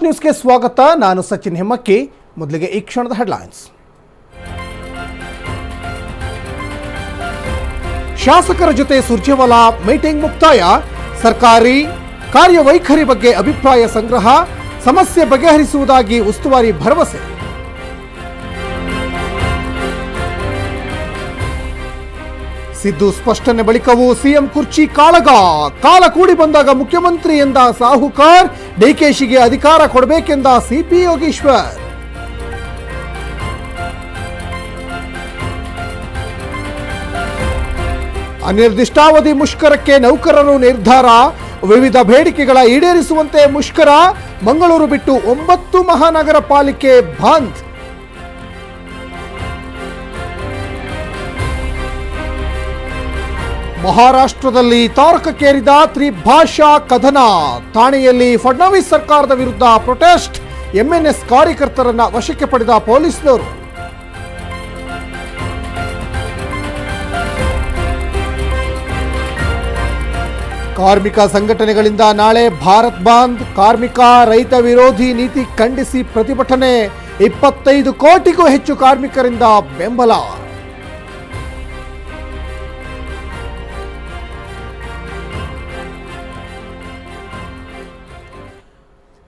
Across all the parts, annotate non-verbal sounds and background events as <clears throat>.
Fast ನ್ಯೂಸ್ಗೆ ಸ್ವಾಗತ ನಾನು ಸಚಿನ್ ಹೆಮ್ಮಕ್ಕಿ ಮೊದಲಿಗೆ ಈ ಕ್ಷಣದ ಹೆಡ್ಲೈನ್ಸ್ ಶಾಸಕರ ಜೊತೆ ಸುರ್ಜೇವಾಲಾ ಮೀಟಿಂಗ್ ಮುಕ್ತಾಯ ಸರ್ಕಾರಿ ಕಾರ್ಯವೈಖರಿ ಬಗ್ಗೆ ಅಭಿಪ್ರಾಯ ಸಂಗ್ರಹ ಸಮಸ್ಯೆ ಬಗೆಹರಿಸುವುದಾಗಿ ಉಸ್ತುವಾರಿ ಭರವಸೆ ಸಿದ್ದು ಸ್ಪಷ್ಟನೆ ಬಳಿಕವೂ ಸಿಎಂ ಕುರ್ಚಿ ಕಾಳಗ. ಕಾಲ ಕೂಡಿ ಬಂದಾಗ ಮುಖ್ಯಮಂತ್ರಿ ಎಂದ ಸಾಹುಕಾರ್ ಡಿಕೆಶಿಗೆ ಅಧಿಕಾರ ಕೊಡಬೇಕೆಂದ ಸಿಪಿ ಯೋಗೀಶ್ವರ್. ಅನಿರ್ದಿಷ್ಟಾವಧಿ ಮುಷ್ಕರಕ್ಕೆ ನೌಕರರು ನಿರ್ಧಾರ, ವಿವಿಧ ಬೇಡಿಕೆಗಳ ಈಡೇರಿಸುವಂತೆ ಮುಷ್ಕರ, ಮಂಗಳೂರು ಬಿಟ್ಟು ಒಂಬತ್ತು ಮಹಾನಗರ ಪಾಲಿಕೆ ಬಂದ್. ಮಹಾರಾಷ್ಟ್ರದಲ್ಲಿ ತಾರಕಕ್ಕೇರಿದ ತ್ರಿಭಾಷಾ ಕದನ ಠಾಣೆಯಲ್ಲಿ ಫಡ್ನವೀಸ್ ಸರ್ಕಾರದ ವಿರುದ್ಧ ಪ್ರೊಟೆಸ್ಟ್ ಎಂಎನ್ಎಸ್ ಕಾರ್ಯಕರ್ತರನ್ನ ವಶಕ್ಕೆ ಪಡೆದ ಪೊಲೀಸರು ಕಾರ್ಮಿಕ ಸಂಘಟನೆಗಳಿಂದ ನಾಳೆ ಭಾರತ್ ಬಂದ್ ಕಾರ್ಮಿಕ ರೈತ ವಿರೋಧಿ ನೀತಿ ಖಂಡಿಸಿ ಪ್ರತಿಭಟನೆ, ಇಪ್ಪತ್ತೈದು ಕೋಟಿಗೂ ಹೆಚ್ಚು ಕಾರ್ಮಿಕರಿಂದ ಬೆಂಬಲ.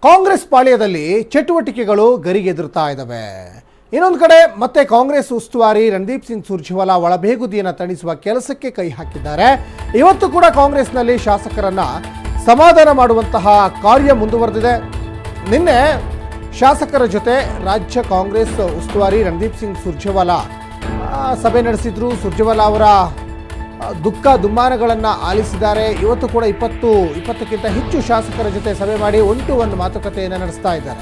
ಕಾಂಗ್ರೆಸ್ ಪಾಳ್ಯದಲ್ಲಿ ಚಟುವಟಿಕೆಗಳು ಗರಿಗೆದುರ್ತಾ ಇದ್ದಾವೆ ಇನ್ನೊಂದು ಕಡೆ ಮತ್ತೆ ಕಾಂಗ್ರೆಸ್ ಉಸ್ತುವಾರಿ ರಣದೀಪ್ ಸಿಂಗ್ ಸುರ್ಜೇವಾಲಾ ಒಳಬೇಗುದಿಯನ್ನು ತಣಿಸುವ ಕೆಲಸಕ್ಕೆ ಕೈ ಹಾಕಿದ್ದಾರೆ. ಇವತ್ತು ಕೂಡ ಕಾಂಗ್ರೆಸ್ನಲ್ಲಿ ಶಾಸಕರನ್ನ ಸಮಾಧಾನ ಮಾಡುವಂತಹ ಕಾರ್ಯ ಮುಂದುವರೆದಿದೆ. ನಿನ್ನೆ ಶಾಸಕರ ಜೊತೆ ರಾಜ್ಯ ಕಾಂಗ್ರೆಸ್ ಉಸ್ತುವಾರಿ ರಣದೀಪ್ ಸಿಂಗ್ ಸುರ್ಜೇವಾಲಾ ಸಭೆ ನಡೆಸಿದ್ರು. ಸುರ್ಜೇವಾಲಾ ಅವರ ದುಃಖ ದುಮ್ಮಾನಗಳನ್ನು ಆಲಿಸಿದ್ದಾರೆ. ಇವತ್ತು ಕೂಡ ಇಪ್ಪತ್ತು, ಇಪ್ಪತ್ತಕ್ಕಿಂತ ಹೆಚ್ಚು ಶಾಸಕರ ಜೊತೆ ಸಭೆ ಮಾಡಿ ಒಂಟು ಒಂದು ಮಾತುಕತೆಯನ್ನು ನಡೆಸ್ತಾ ಇದ್ದಾರೆ.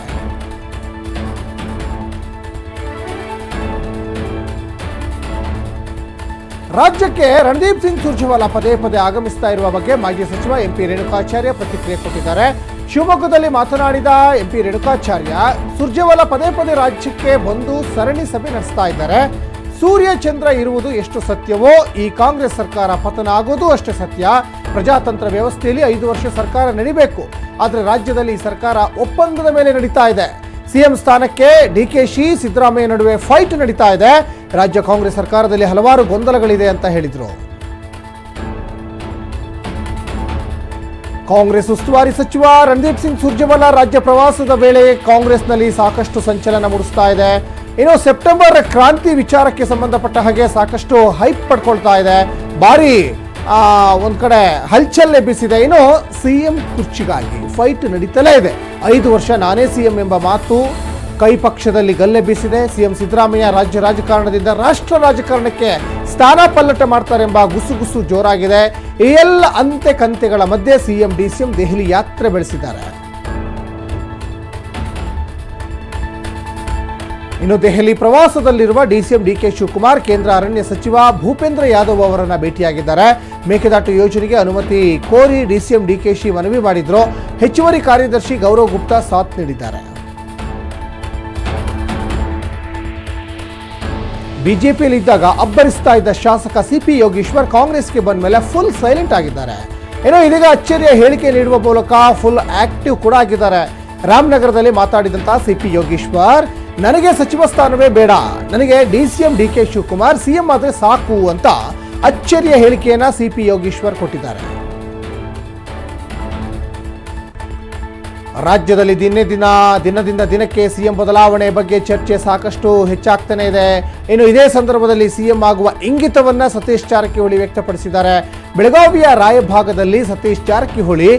ರಾಜ್ಯಕ್ಕೆ ರಣದೀಪ್ ಸಿಂಗ್ ಸುರ್ಜೇವಾಲಾ ಪದೇ ಪದೇ ಆಗಮಿಸ್ತಾ ಇರುವ ಬಗ್ಗೆ ಮಾಜಿ ಸಚಿವ ಎಂಪಿ ರೇಣುಕಾಚಾರ್ಯ ಪ್ರತಿಕ್ರಿಯೆ ಕೊಟ್ಟಿದ್ದಾರೆ. ಶಿವಮೊಗ್ಗದಲ್ಲಿ ಮಾತನಾಡಿದ ಎಂಪಿ ರೇಣುಕಾಚಾರ್ಯ, ಸುರ್ಜೇವಾಲಾ ಪದೇ ಪದೇ ರಾಜ್ಯಕ್ಕೆ ಬಂದು ಸರಣಿ ಸಭೆ ನಡೆಸ್ತಾ ಇದ್ದಾರೆ. ಸೂರ್ಯ ಚಂದ್ರ ಇರುವುದು ಎಷ್ಟು ಸತ್ಯವೋ, ಈ ಕಾಂಗ್ರೆಸ್ ಸರ್ಕಾರ ಪತನ ಆಗೋದು ಅಷ್ಟೇ ಸತ್ಯ. ಪ್ರಜಾತಂತ್ರ ವ್ಯವಸ್ಥೆಯಲ್ಲಿ ಐದು ವರ್ಷ ಸರ್ಕಾರ ನಡಿಬೇಕು. ಆದರೆ ರಾಜ್ಯದಲ್ಲಿ ಸರ್ಕಾರ ಒಪ್ಪಂದದ ಮೇಲೆ ನಡೀತಾ ಇದೆ. ಸಿಎಂ ಸ್ಥಾನಕ್ಕೆ ಡಿ ಕೆ ಶಿ, ಸಿದ್ದರಾಮಯ್ಯ ನಡುವೆ ಫೈಟ್ ನಡೀತಾ ಇದೆ. ರಾಜ್ಯ ಕಾಂಗ್ರೆಸ್ ಸರ್ಕಾರದಲ್ಲಿ ಹಲವಾರು ಗೊಂದಲಗಳಿದೆ ಅಂತ ಹೇಳಿದರು. ಕಾಂಗ್ರೆಸ್ ಉಸ್ತುವಾರಿ ಸಚಿವ ರಣದೀಪ್ ಸಿಂಗ್ ಸುರ್ಜೇವಾಲಾ ರಾಜ್ಯ ಪ್ರವಾಸದ ವೇಳೆ ಕಾಂಗ್ರೆಸ್ನಲ್ಲಿ ಸಾಕಷ್ಟು ಸಂಚಲನ ಮೂಡಿಸ್ತಾ ಇದೆ. ಇನ್ನು ಸೆಪ್ಟೆಂಬರ್ ಕ್ರಾಂತಿ ವಿಚಾರಕ್ಕೆ ಸಂಬಂಧಪಟ್ಟ ಹಾಗೆ ಸಾಕಷ್ಟು ಹೈಪ್ ಪಡ್ಕೊಳ್ತಾ ಇದೆ. ಭಾರಿ ಒಂದ್ ಕಡೆ ಹಲ್ಚಲ್ ಎಬ್ಬಿಸಿದೆ ಇನ್ನು ಸಿಎಂ ಕುರ್ಚಿಗಾಗಿ ಫೈಟ್ ನಡೀತಲೇ ಇದೆ. ಐದು ವರ್ಷ ನಾನೇ ಸಿಎಂ ಎಂಬ ಮಾತು ಕೈ ಪಕ್ಷದಲ್ಲಿ ಗಲ್ಲೆಬ್ಬಿಸಿದೆ ಸಿಎಂ ಸಿದ್ದರಾಮಯ್ಯ ರಾಜ್ಯ ರಾಜಕಾರಣದಿಂದ ರಾಷ್ಟ್ರ ರಾಜಕಾರಣಕ್ಕೆ ಸ್ಥಾನ ಪಲ್ಲಟ ಮಾಡ್ತಾರೆಂಬ ಗುಸುಗುಸು ಜೋರಾಗಿದೆ. ಈ ಎಲ್ಲ ಅಂತೆ ಕಂತೆಗಳ ಮಧ್ಯೆ ಸಿಎಂ, ಡಿಸಿಎಂ ದೆಹಲಿ ಯಾತ್ರೆ ಬೆಳೆಸಿದ್ದಾರೆ. ಇನ್ನು ದೆಹಲಿ ಪ್ರವಾಸದಲ್ಲಿರುವ ಡಿಸಿಎಂ ಡಿಕೆ ಶಿವಕುಮಾರ್, ಕೇಂದ್ರ ಅರಣ್ಯ ಸಚಿವ ಭೂಪೇಂದ್ರ ಯಾದವ್ ಅವರನ್ನ ಭೇಟಿಯಾಗಿದ್ದಾರೆ. ಮೇಕೆದಾಟು ಯೋಜನೆಗೆ ಅನುಮತಿ ಕೋರಿ ಡಿಸಿಎಂ ಡಿಕೆಶಿ ಮನವಿ ಮಾಡಿದ್ರು. ಹೆಚ್ಚುವರಿ ಕಾರ್ಯದರ್ಶಿ ಗೌರವ್ ಗುಪ್ತಾ ಸಾಥ್ ನೀಡಿದ್ದಾರೆ. ಬಿಜೆಪಿಯಲ್ಲಿ ಇದ್ದಾಗ ಅಬ್ಬರಿಸ್ತಾ ಇದ್ದ ಶಾಸಕ ಸಿಪಿ ಯೋಗೀಶ್ವರ್ ಕಾಂಗ್ರೆಸ್ಗೆ ಬಂದ ಮೇಲೆ ಫುಲ್ ಸೈಲೆಂಟ್ ಆಗಿದ್ದಾರೆ. ಏನೋ ಇದೀಗ ಅಚ್ಚರಿಯ ಹೇಳಿಕೆ ನೀಡುವ ಮೂಲಕ ಫುಲ್ ಆಕ್ಟಿವ್ ಕೂಡ ಆಗಿದ್ದಾರೆ. ರಾಮನಗರದಲ್ಲಿ ಮಾತಾಡಿದಂತಹ ಸಿಪಿ ಯೋಗೀಶ್ವರ್ ನನಗೆ ಸಚಿವ ಸ್ಥಾನವೇ ಬೇಡ. ನನಗೆ D C M D K Shivakumar CM ಆದರೆ ಸಾಕು ಅಂತ ಅಚ್ಚರಿಯ ಹೇಳಿಕೆಯನ್ನ ಸಿಪಿ ಯೋಗೀಶ್ವರ್ ಕೊಟ್ಟಿದ್ದಾರೆ. ರಾಜ್ಯದಲ್ಲಿ ದಿನೇ ದಿನ, ದಿನದಿಂದ ದಿನಕ್ಕೆ ಸಿಎಂ ಬದಲಾವಣೆ ಬಗ್ಗೆ ಚರ್ಚೆ ಸಾಕಷ್ಟು ಹೆಚ್ಚಾಗ್ತಾನೆ ಇದೆ. ಇನ್ನು ಇದೇ ಸಂದರ್ಭದಲ್ಲಿ ಸಿಎಂ ಆಗುವ ಇಂಗಿತವನ್ನ ಸತೀಶ್ ಜಾರಕಿಹೊಳಿ ವ್ಯಕ್ತಪಡಿಸಿದ್ದಾರೆ. ಬೆಳಗಾವಿಯ ರಾಯಭಾಗದಲ್ಲಿ ಸತೀಶ್ ಜಾರಕಿಹೊಳಿ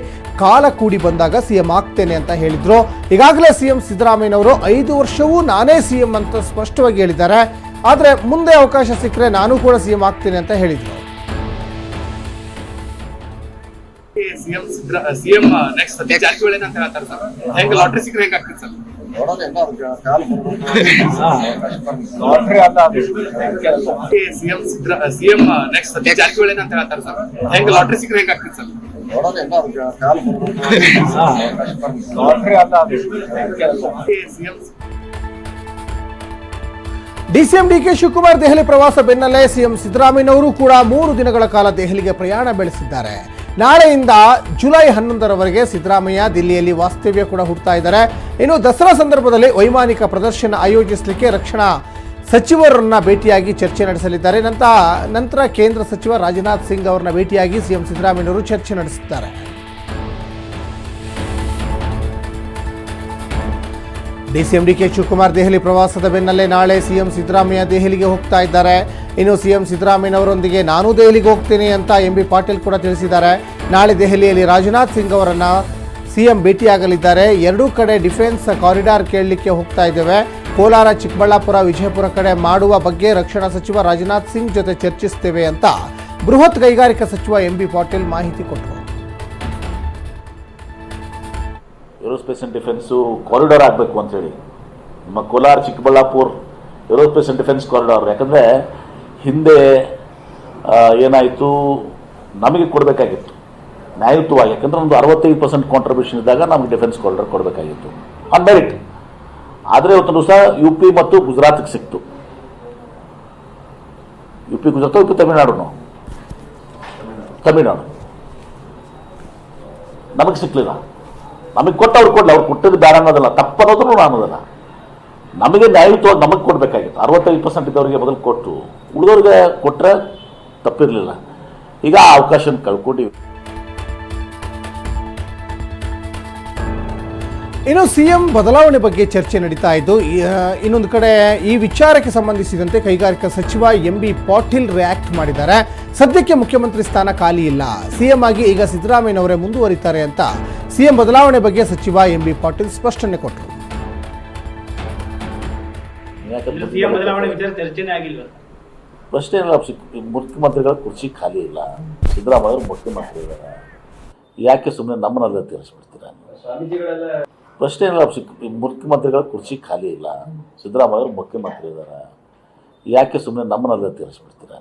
ಕಾಲ ಕೂಡಿ ಬಂದಾಗ ಸಿಎಂ ಆಗ್ತೇನೆ ಅಂತ ಹೇಳಿದ್ರು. ಈಗಾಗಲೇ ಸಿಎಂ ಸಿದ್ದರಾಮಯ್ಯನವರು ಐದು ವರ್ಷವೂ ನಾನೇ ಸಿಎಂ ಅಂತ ಸ್ಪಷ್ಟವಾಗಿ ಹೇಳಿದ್ದಾರೆ. ಆದರೆ ಮುಂದೆ ಅವಕಾಶ ಸಿಕ್ಕರೆ ನಾನು ಕೂಡ ಸಿಎಂ ಆಗ್ತೇನೆ ಅಂತ ಹೇಳಿದ್ರು. ಸಿಎಂ ನೆಕ್ಸ್ಟ್ ಜಾರಕಿಹೊಳಿ ಅಂತ ಹೇಳ್ತಾರೆ ಸರ್. ಹೆಂಗ್ ಲಾಟ್ರಿ ಸಿಕ್ಕರೆ ಹೆಂಗ್ ಆಗ್ತದೆ sir? CM CM next Jarkiholi ಅಂತ ಹೇಳ್ತಾರೆ ಸರ್. ಹೆಂಗ್ ಲಾಟ್ರಿ ಸಿಕ್ಕರೆ ಹೆಂಗ್ ಆಗ್ತದೆ sir? DCM DK Shivakumar Delhi ಪ್ರವಾಸ ಬೆನ್ನಲ್ಲೇ ಸಿಎಂ ಸಿದ್ದರಾಮಯ್ಯನವರು ಕೂಡ ಮೂರು ದಿನಗಳ ಕಾಲ ದೆಹಲಿಗೆ ಪ್ರಯಾಣ ಬೆಳೆಸಿದ್ದಾರೆ. ನಾಳೆಯಿಂದ ಜುಲೈ ಹನ್ನೊಂದರವರೆಗೆ ಸಿದ್ದರಾಮಯ್ಯ ದಿಲ್ಲಿಯಲ್ಲಿ ವಾಸ್ತವ್ಯ ಕೂಡ ಹುಡ್ತಾ ಇದ್ದಾರೆ. ಇನ್ನು ದಸರಾ ಸಂದರ್ಭದಲ್ಲಿ ವೈಮಾನಿಕ ಪ್ರದರ್ಶನ ಆಯೋಜಿಸಲಿಕ್ಕೆ ರಕ್ಷಣಾ ಸಚಿವರನ್ನ ಭೇಟಿಯಾಗಿ ಚರ್ಚೆ ನಡೆಸಲಿದ್ದಾರೆ. ನಂತರ ನಂತರ ಕೇಂದ್ರ ಸಚಿವ ರಾಜನಾಥ್ ಸಿಂಗ್ ಅವರನ್ನ ಭೇಟಿಯಾಗಿ ಸಿಎಂ ಸಿದ್ದರಾಮಯ್ಯವರು ಚರ್ಚೆ ನಡೆಸುತ್ತಾರೆ. ಡಿಸಿಎಂ ಡಿಕೆ ಶಿವಕುಮಾರ್ ದೆಹಲಿ ಪ್ರವಾಸದ ಬೆನ್ನಲ್ಲೇ ನಾಳೆ ಸಿಎಂ ಸಿದ್ದರಾಮಯ್ಯ ದೆಹಲಿಗೆ ಹೋಗ್ತಾ ಇದ್ದಾರೆ. ಇನ್ನು ಸಿಎಂ ಸಿದ್ದರಾಮಯ್ಯನವರೊಂದಿಗೆ ನಾನು ದೆಹಲಿಗೆ ಹೋಗ್ತೀನಿ ಅಂತ ಎಂ ಪಾಟೀಲ್ ಕೂಡ ತಿಳಿಸಿದ್ದಾರೆ. ನಾಳೆ ದೆಹಲಿಯಲ್ಲಿ ರಾಜನಾಥ್ ಸಿಂಗ್ ಅವರನ್ನ ಸಿಎಂ ಭೇಟಿಯಾಗಲಿದ್ದಾರೆ ಎರಡೂ ಕಡೆ ಡಿಫೆನ್ಸ್ ಕಾರಿಡಾರ್ ಕೇಳಲಿಕ್ಕೆ ಹೋಗ್ತಾ ಇದ್ದೇವೆ. ಕೋಲಾರ, ಚಿಕ್ಕಬಳ್ಳಾಪುರ, ವಿಜಯಪುರ ಕಡೆ ಮಾಡುವ ಬಗ್ಗೆ ರಕ್ಷಣಾ ಸಚಿವ ರಾಜನಾಥ್ ಸಿಂಗ್ ಜೊತೆ ಚರ್ಚಿಸ್ತೇವೆ ಅಂತ ಬೃಹತ್ ಕೈಗಾರಿಕಾ ಸಚಿವ ಎಂ ಬಿ ಪಾಟೀಲ್ ಮಾಹಿತಿ ಕೊಟ್ಟರು. ಏರೋಸ್ಪೇಸ್ ಆ್ಯಂಡ್ ಡಿಫೆನ್ಸು ಕಾರಿಡಾರ್ ಆಗಬೇಕು ಅಂತೇಳಿ ನಮ್ಮ Kolar, Chikkaballapur aerospace and defence corridor. ಯಾಕಂದರೆ ಹಿಂದೆ ಏನಾಯಿತು? ನಮಗೆ ಕೊಡಬೇಕಾಗಿತ್ತು. ನ್ಯಾಯಯುತವಾಗಿ, ಯಾಕಂದ್ರೆ ಒಂದು ಅರವತ್ತೈದು ಪರ್ಸೆಂಟ್ ಕಾಂಟ್ರಿಬ್ಯೂಷನ್ ಇದ್ದಾಗ ನಮಗೆ ಡಿಫೆನ್ಸ್ ಕಾರಿಡಾರ್ ಕೊಡಬೇಕಾಗಿತ್ತು. ಆನ್ ಮೆರಿಟ್ ಆದರೆ ಇವತ್ತು ದಿವಸ ಯು ಪಿ ಮತ್ತು ಗುಜರಾತ್ಗೆ ಸಿಕ್ತು. U P Gujarat U P Tamil Nadu Tamil Nadu. ನಮಗೆ ಸಿಕ್ಕಲಿಲ್ಲ ನಮಗೆ ಕೊಟ್ಟು ಅವ್ರು ಕೊಡಲಿ. ಅವ್ರು ಕೊಟ್ಟದ್ದು ಬೇಡ ಅನ್ನೋದಲ್ಲ. ತಪ್ಪನ್ನೋದ್ರು ಅನ್ನೋದಲ್ಲ ನಮಗೆ ನ್ಯಾಯಯುತವಾಗಿ ನಮಗೆ ಕೊಡಬೇಕಾಗಿತ್ತು. ಅರವತ್ತೈದು ಪರ್ಸೆಂಟ್ ಇದ್ದವರಿಗೆ ಮೊದಲು ಕೊಟ್ಟು. ಉಳಿದವ್ರಿಗೆ ಕೊಟ್ಟರೆ ತಪ್ಪಿರಲಿಲ್ಲ. ಈಗ ಆ ಅವಕಾಶ ಕಳ್ಕೊಂಡಿವಿ. ಇನ್ನು ಸಿಎಂ ಬದಲಾವಣೆ ಬಗ್ಗೆ ಚರ್ಚೆ ನಡೀತಾ ಇದ್ದು ಇನ್ನೊಂದು ಕಡೆ ಈ ವಿಚಾರಕ್ಕೆ ಸಂಬಂಧಿಸಿದಂತೆ ಕೈಗಾರಿಕಾ ಸಚಿವ ಎಂ ಬಿ ಪಾಟೀಲ್ ರಿಯಾಕ್ಟ್ ಮಾಡಿದ್ದಾರೆ. ಸದ್ಯಕ್ಕೆ ಮುಖ್ಯಮಂತ್ರಿ ಸ್ಥಾನ ಖಾಲಿ ಇಲ್ಲ. ಸಿಎಂ ಆಗಿ ಈಗ ಸಿದ್ದರಾಮಯ್ಯನವರೇ ಮುಂದುವರಿತಾರೆ ಅಂತ ಸಿಎಂ ಬದಲಾವಣೆ ಬಗ್ಗೆ ಸಚಿವ ಎಂ ಬಿ ಪಾಟೀಲ್ ಸ್ಪಷ್ಟನೆ ಕೊಟ್ಟರು. ಪ್ರಶ್ನೆ ಮುಖ್ಯಮಂತ್ರಿಗಳ ಕುರ್ಚಿ ಖಾಲಿ ಇಲ್ಲ. ಸಿದ್ದರಾಮಯ್ಯ ಅವರು ಮುಖ್ಯಮಂತ್ರಿ ಇದ್ದಾರೆ. ಯಾಕೆ ಸುಮ್ಮನೆ ನಮ್ಮನ್ನೆಲ್ಲ ತೀರಿಸ್ಬಿಡ್ತೀರಾ ಪ್ರಶ್ನೆ ಏನಿಲ್ಲ ಮುಖ್ಯಮಂತ್ರಿಗಳ ಕುರ್ಚಿ ಖಾಲಿ ಇಲ್ಲ. ಸಿದ್ದರಾಮಯ್ಯ ಅವರು ಮುಖ್ಯಮಂತ್ರಿ ಇದ್ದಾರೆ ಯಾಕೆ ಸುಮ್ಮನೆ ನಮ್ಮನ್ನೆಲ್ಲ ತೀರಿಸ್ಬಿಡ್ತೀರ?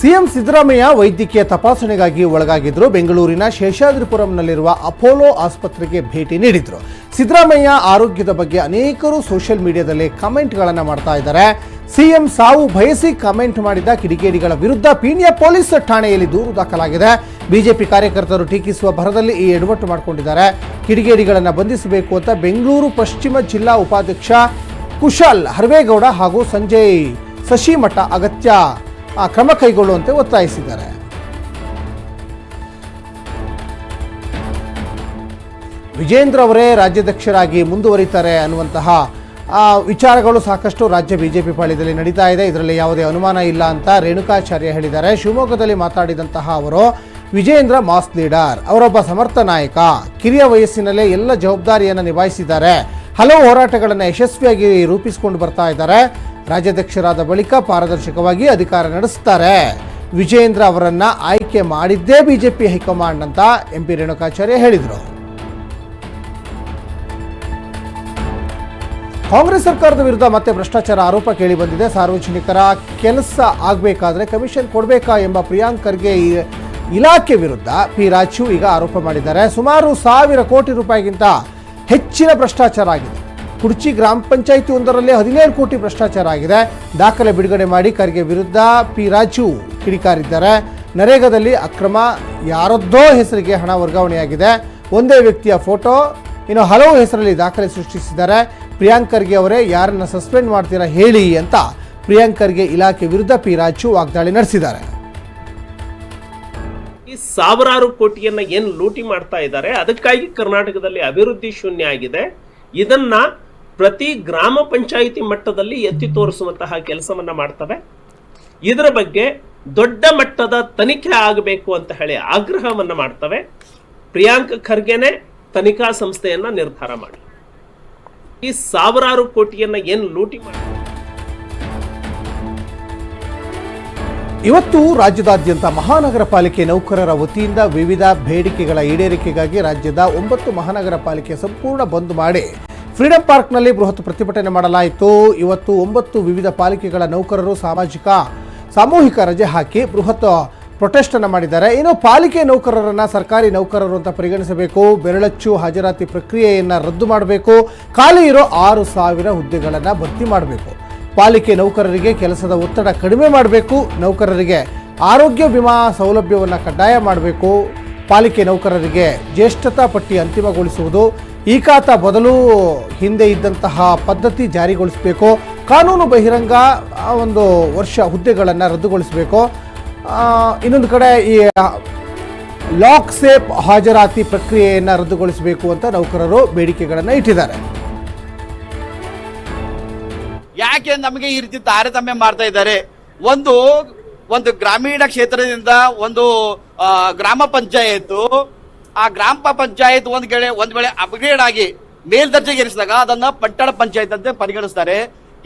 ಸಿಎಂ ಸಿದ್ದರಾಮಯ್ಯ ವೈದ್ಯಕೀಯ ತಪಾಸಣೆಗಾಗಿ ಒಳಗಾಗಿದ್ರು. ಬೆಂಗಳೂರಿನ ಶೇಷಾದ್ರಿಪುರಂನಲ್ಲಿರುವ ಅಪೋಲೋ ಆಸ್ಪತ್ರೆಗೆ ಭೇಟಿ ನೀಡಿದ್ರು. ಸಿದ್ದರಾಮಯ್ಯ ಆರೋಗ್ಯದ ಬಗ್ಗೆ ಅನೇಕರು ಸೋಷಿಯಲ್ ಮೀಡಿಯಾದಲ್ಲಿ ಕಮೆಂಟ್ಗಳನ್ನು ಮಾಡ್ತಾ ಇದ್ದಾರೆ. ಸಿಎಂ ಸಾವು ಬಯಸಿ ಕಮೆಂಟ್ ಮಾಡಿದ ಕಿಡಿಗೇಡಿಗಳ ವಿರುದ್ಧ ಪೀಣ್ಯ ಪೊಲೀಸ್ ಠಾಣೆಯಲ್ಲಿ ದೂರು ದಾಖಲಾಗಿದೆ. ಬಿಜೆಪಿ ಕಾರ್ಯಕರ್ತರು ಟೀಕಿಸುವ ಭರದಲ್ಲಿ ಈ ಎಡವಟ್ಟು ಮಾಡಿಕೊಂಡಿದ್ದಾರೆ. ಕಿಡಿಗೇಡಿಗಳನ್ನು ಬಂಧಿಸಬೇಕು ಅಂತ ಬೆಂಗಳೂರು ಪಶ್ಚಿಮ ಜಿಲ್ಲಾ ಉಪಾಧ್ಯಕ್ಷ ಕುಶಾಲ್ ಹರ್ವೇಗೌಡ ಹಾಗೂ ಸಂಜಯ್ ಶಶಿಮಠ ಅಗತ್ಯ ಕ್ರಮ ಕೈಗೊಳ್ಳುವಂತೆ ಒತ್ತಾಯಿಸಿದ್ದಾರೆ. ವಿಜೇಂದ್ರ ಅವರೇ ರಾಜ್ಯಾಧ್ಯಕ್ಷರಾಗಿ ಮುಂದುವರಿತಾರೆ ಅನ್ನುವಂತಹ ವಿಚಾರಗಳು ಸಾಕಷ್ಟು ರಾಜ್ಯ ಬಿಜೆಪಿ ಪಾಳ್ಯದಲ್ಲಿ ನಡೀತಾ ಇದೆ. ಇದರಲ್ಲಿ ಯಾವುದೇ ಅನುಮಾನ ಇಲ್ಲ ಅಂತ ರೇಣುಕಾಚಾರ್ಯ ಹೇಳಿದ್ದಾರೆ. ಶಿವಮೊಗ್ಗದಲ್ಲಿ ಮಾತಾಡಿದಂತಹ ಅವರು ವಿಜೇಂದ್ರ ಮಾಸ್ ಲೀಡರ್, ಅವರೊಬ್ಬ ಸಮರ್ಥ ನಾಯಕ, ಕಿರಿಯ ವಯಸ್ಸಿನಲ್ಲೇ ಎಲ್ಲ ಜವಾಬ್ದಾರಿಯನ್ನು ನಿಭಾಯಿಸಿದ್ದಾರೆ. ಹಲವು ಹೋರಾಟಗಳನ್ನು ಯಶಸ್ವಿಯಾಗಿ ರೂಪಿಸಿಕೊಂಡು ಬರ್ತಾ ಇದ್ದಾರೆ. ರಾಜ್ಯಾಧ್ಯಕ್ಷರಾದ ಬಳಿಕ ಪಾರದರ್ಶಕವಾಗಿ ಅಧಿಕಾರ ನಡೆಸ್ತಾರೆ. ವಿಜೇಂದ್ರ ಅವರನ್ನು ಆಯ್ಕೆ ಮಾಡಿದ್ದೇ ಬಿಜೆಪಿ ಹೈಕಮಾಂಡ್ ಅಂತ ಎಂ ಪಿ ರೇಣುಕಾಚಾರ್ಯ ಹೇಳಿದರು. ಕಾಂಗ್ರೆಸ್ ಸರ್ಕಾರದ ವಿರುದ್ಧ ಮತ್ತೆ ಭ್ರಷ್ಟಾಚಾರ ಆರೋಪ ಕೇಳಿ ಬಂದಿದೆ. ಸಾರ್ವಜನಿಕರ ಕೆಲಸ ಆಗಬೇಕಾದ್ರೆ ಕಮಿಷನ್ ಕೊಡಬೇಕಾ ಎಂಬ ಪ್ರಿಯಾಂಕ್ ಖರ್ಗೆ ಇಲಾಖೆ ವಿರುದ್ಧ ಪಿ ರಾಜು ಈಗ ಆರೋಪ ಮಾಡಿದ್ದಾರೆ. ಸುಮಾರು ಸಾವಿರ ಕೋಟಿ ರೂಪಾಯಿಗಿಂತ ಹೆಚ್ಚಿನ ಭ್ರಷ್ಟಾಚಾರ ಆಗಿದೆ. ಕುರ್ಚಿ ಗ್ರಾಮ ಪಂಚಾಯಿತಿ ಒಂದರಲ್ಲಿ ಹದಿನೇಳು ಕೋಟಿ ಭ್ರಷ್ಟಾಚಾರ ಆಗಿದೆ. ದಾಖಲೆ ಬಿಡುಗಡೆ ಮಾಡಿ ಖರ್ಗೆ ವಿರುದ್ಧ ಪಿ ರಾಜು ಕಿಡಿಕಾರಿದ್ದಾರೆ. ನರೇಗಾದಲ್ಲಿ ಅಕ್ರಮ ಯಾರದ್ದೋ ಹೆಸರಿಗೆ ಹಣ ವರ್ಗಾವಣೆಯಾಗಿದೆ. ಒಂದೇ ವ್ಯಕ್ತಿಯ ಫೋಟೋ, ಇನ್ನು ಹಲವು ಹೆಸರಲ್ಲಿ ದಾಖಲೆ ಸೃಷ್ಟಿಸಿದ್ದಾರೆ. ಪ್ರಿಯಾಂಕ್ ಖರ್ಗೆ ಅವರೇ ಯಾರನ್ನ ಸಸ್ಪೆಂಡ್ ಮಾಡ್ತೀರಾ ಹೇಳಿ ಅಂತ ಪ್ರಿಯಾಂಕ್ ಖರ್ಗೆ ಇಲಾಖೆ ವಿರುದ್ಧ ಪಿ ರಾಜು ವಾಗ್ದಾಳಿ ನಡೆಸಿದ್ದಾರೆ. ಈ ಸಾವಿರಾರು ಕೋಟಿಯನ್ನ ಏನು ಲೂಟಿ ಮಾಡ್ತಾ ಇದ್ದಾರೆ, ಅದಕ್ಕಾಗಿ ಕರ್ನಾಟಕದಲ್ಲಿ ಅಭಿವೃದ್ಧಿ ಶೂನ್ಯ ಆಗಿದೆ. ಇದನ್ನ ಪ್ರತಿ ಗ್ರಾಮ ಪಂಚಾಯಿತಿ ಮಟ್ಟದಲ್ಲಿ ಎತ್ತಿ ತೋರಿಸುವಂತಹ ಕೆಲಸವನ್ನ ಮಾಡ್ತವೆ. ಇದರ ಬಗ್ಗೆ ದೊಡ್ಡ ಮಟ್ಟದ ತನಿಖೆ ಆಗಬೇಕು ಅಂತ ಹೇಳಿ ಆಗ್ರಹವನ್ನ ಮಾಡ್ತವೆ. ಪ್ರಿಯಾಂಕ್ ಖರ್ಗೆನೆ ತನಿಖಾ ಸಂಸ್ಥೆಯನ್ನ ನಿರ್ಧಾರ ಮಾಡಿ. ಈ ಸಾವಿರಾರು ಕೋಟಿಯನ್ನ ಏನು ಲೂಟಿ ಮಾಡಿ ಇವತ್ತು ರಾಜ್ಯದಾದ್ಯಂತ ಮಹಾನಗರ ಪಾಲಿಕೆ ನೌಕರರ ವತಿಯಿಂದ ವಿವಿಧ ಬೇಡಿಕೆಗಳ ಈಡೇರಿಕೆಗಾಗಿ ರಾಜ್ಯದ ಒಂಬತ್ತು ಮಹಾನಗರ ಪಾಲಿಕೆ ಸಂಪೂರ್ಣ ಬಂದ್ ಮಾಡಿ ಫ್ರೀಡಂ ಪಾರ್ಕ್ನಲ್ಲಿ ಬೃಹತ್ ಪ್ರತಿಭಟನೆ ಮಾಡಲಾಯಿತು. ಇವತ್ತು ಒಂಬತ್ತು ವಿವಿಧ ಪಾಲಿಕೆಗಳ ನೌಕರರು ಸಾಮಾಜಿಕ, ಸಾಮೂಹಿಕ ರಜೆ ಹಾಕಿ ಬೃಹತ್ ಪ್ರೊಟೆಸ್ಟನ್ನು ಮಾಡಿದ್ದಾರೆ. ಇನ್ನು ಪಾಲಿಕೆ ನೌಕರರನ್ನು ಸರ್ಕಾರಿ ನೌಕರರು ಅಂತ ಪರಿಗಣಿಸಬೇಕು. ಬೆರಳಚ್ಚು ಹಾಜರಾತಿ ಪ್ರಕ್ರಿಯೆಯನ್ನು ರದ್ದು ಮಾಡಬೇಕು. ಖಾಲಿ ಇರೋ ಆರು ಸಾವಿರ ಹುದ್ದೆಗಳನ್ನು ಭರ್ತಿ ಮಾಡಬೇಕು. ಪಾಲಿಕೆ ನೌಕರರಿಗೆ ಕೆಲಸದ ಒತ್ತಡ ಕಡಿಮೆ ಮಾಡಬೇಕು. ನೌಕರರಿಗೆ ಆರೋಗ್ಯ ವಿಮಾ ಸೌಲಭ್ಯವನ್ನು ಕಡ್ಡಾಯ ಮಾಡಬೇಕು. ಪಾಲಿಕೆ ನೌಕರರಿಗೆ ಜ್ಯೇಷ್ಠತಾ ಪಟ್ಟಿ ಅಂತಿಮಗೊಳಿಸುವುದು. ಈ ಖಾತ ಬದಲು ಹಿಂದೆ ಇದ್ದಂತಹ ಪದ್ಧತಿ ಜಾರಿಗೊಳಿಸಬೇಕು. ಕಾನೂನು ಬಹಿರಂಗ ಒಂದು ವರ್ಷ ಹುದ್ದೆಗಳನ್ನು ರದ್ದುಗೊಳಿಸಬೇಕು. ಇನ್ನೊಂದು ಕಡೆ ಈ ಲಾಕ್ ಸೇಫ್ ಹಾಜರಾತಿ ಪ್ರಕ್ರಿಯೆಯನ್ನು ರದ್ದುಗೊಳಿಸಬೇಕು ಅಂತ ನೌಕರರು ಬೇಡಿಕೆಗಳನ್ನು ಇಟ್ಟಿದ್ದಾರೆ. ಯಾಕೆ ನಮಗೆ ಈ ರೀತಿ ತಾರತಮ್ಯ ಮಾಡ್ತಾ ಇದ್ದಾರೆ? ಒಂದು ಒಂದು ಗ್ರಾಮೀಣ ಕ್ಷೇತ್ರದಿಂದ ಒಂದು ಗ್ರಾಮ ಪಂಚಾಯತ್ ಆ ಗ್ರಾಮ ಪಂಚಾಯತ್ ಒಂದ್ ವೇಳೆ ಒಂದ್ ವೇಳೆ ಅಪ್ಗ್ರೇಡ್ ಆಗಿ ಮೇಲ್ದರ್ಜೆಗೆ ಏರಿಸಿದಾಗ ಅದನ್ನ ಪಟ್ಟಣ ಪಂಚಾಯತ್ ಅಂತ ಪರಿಗಣಿಸ್ತಾರೆ.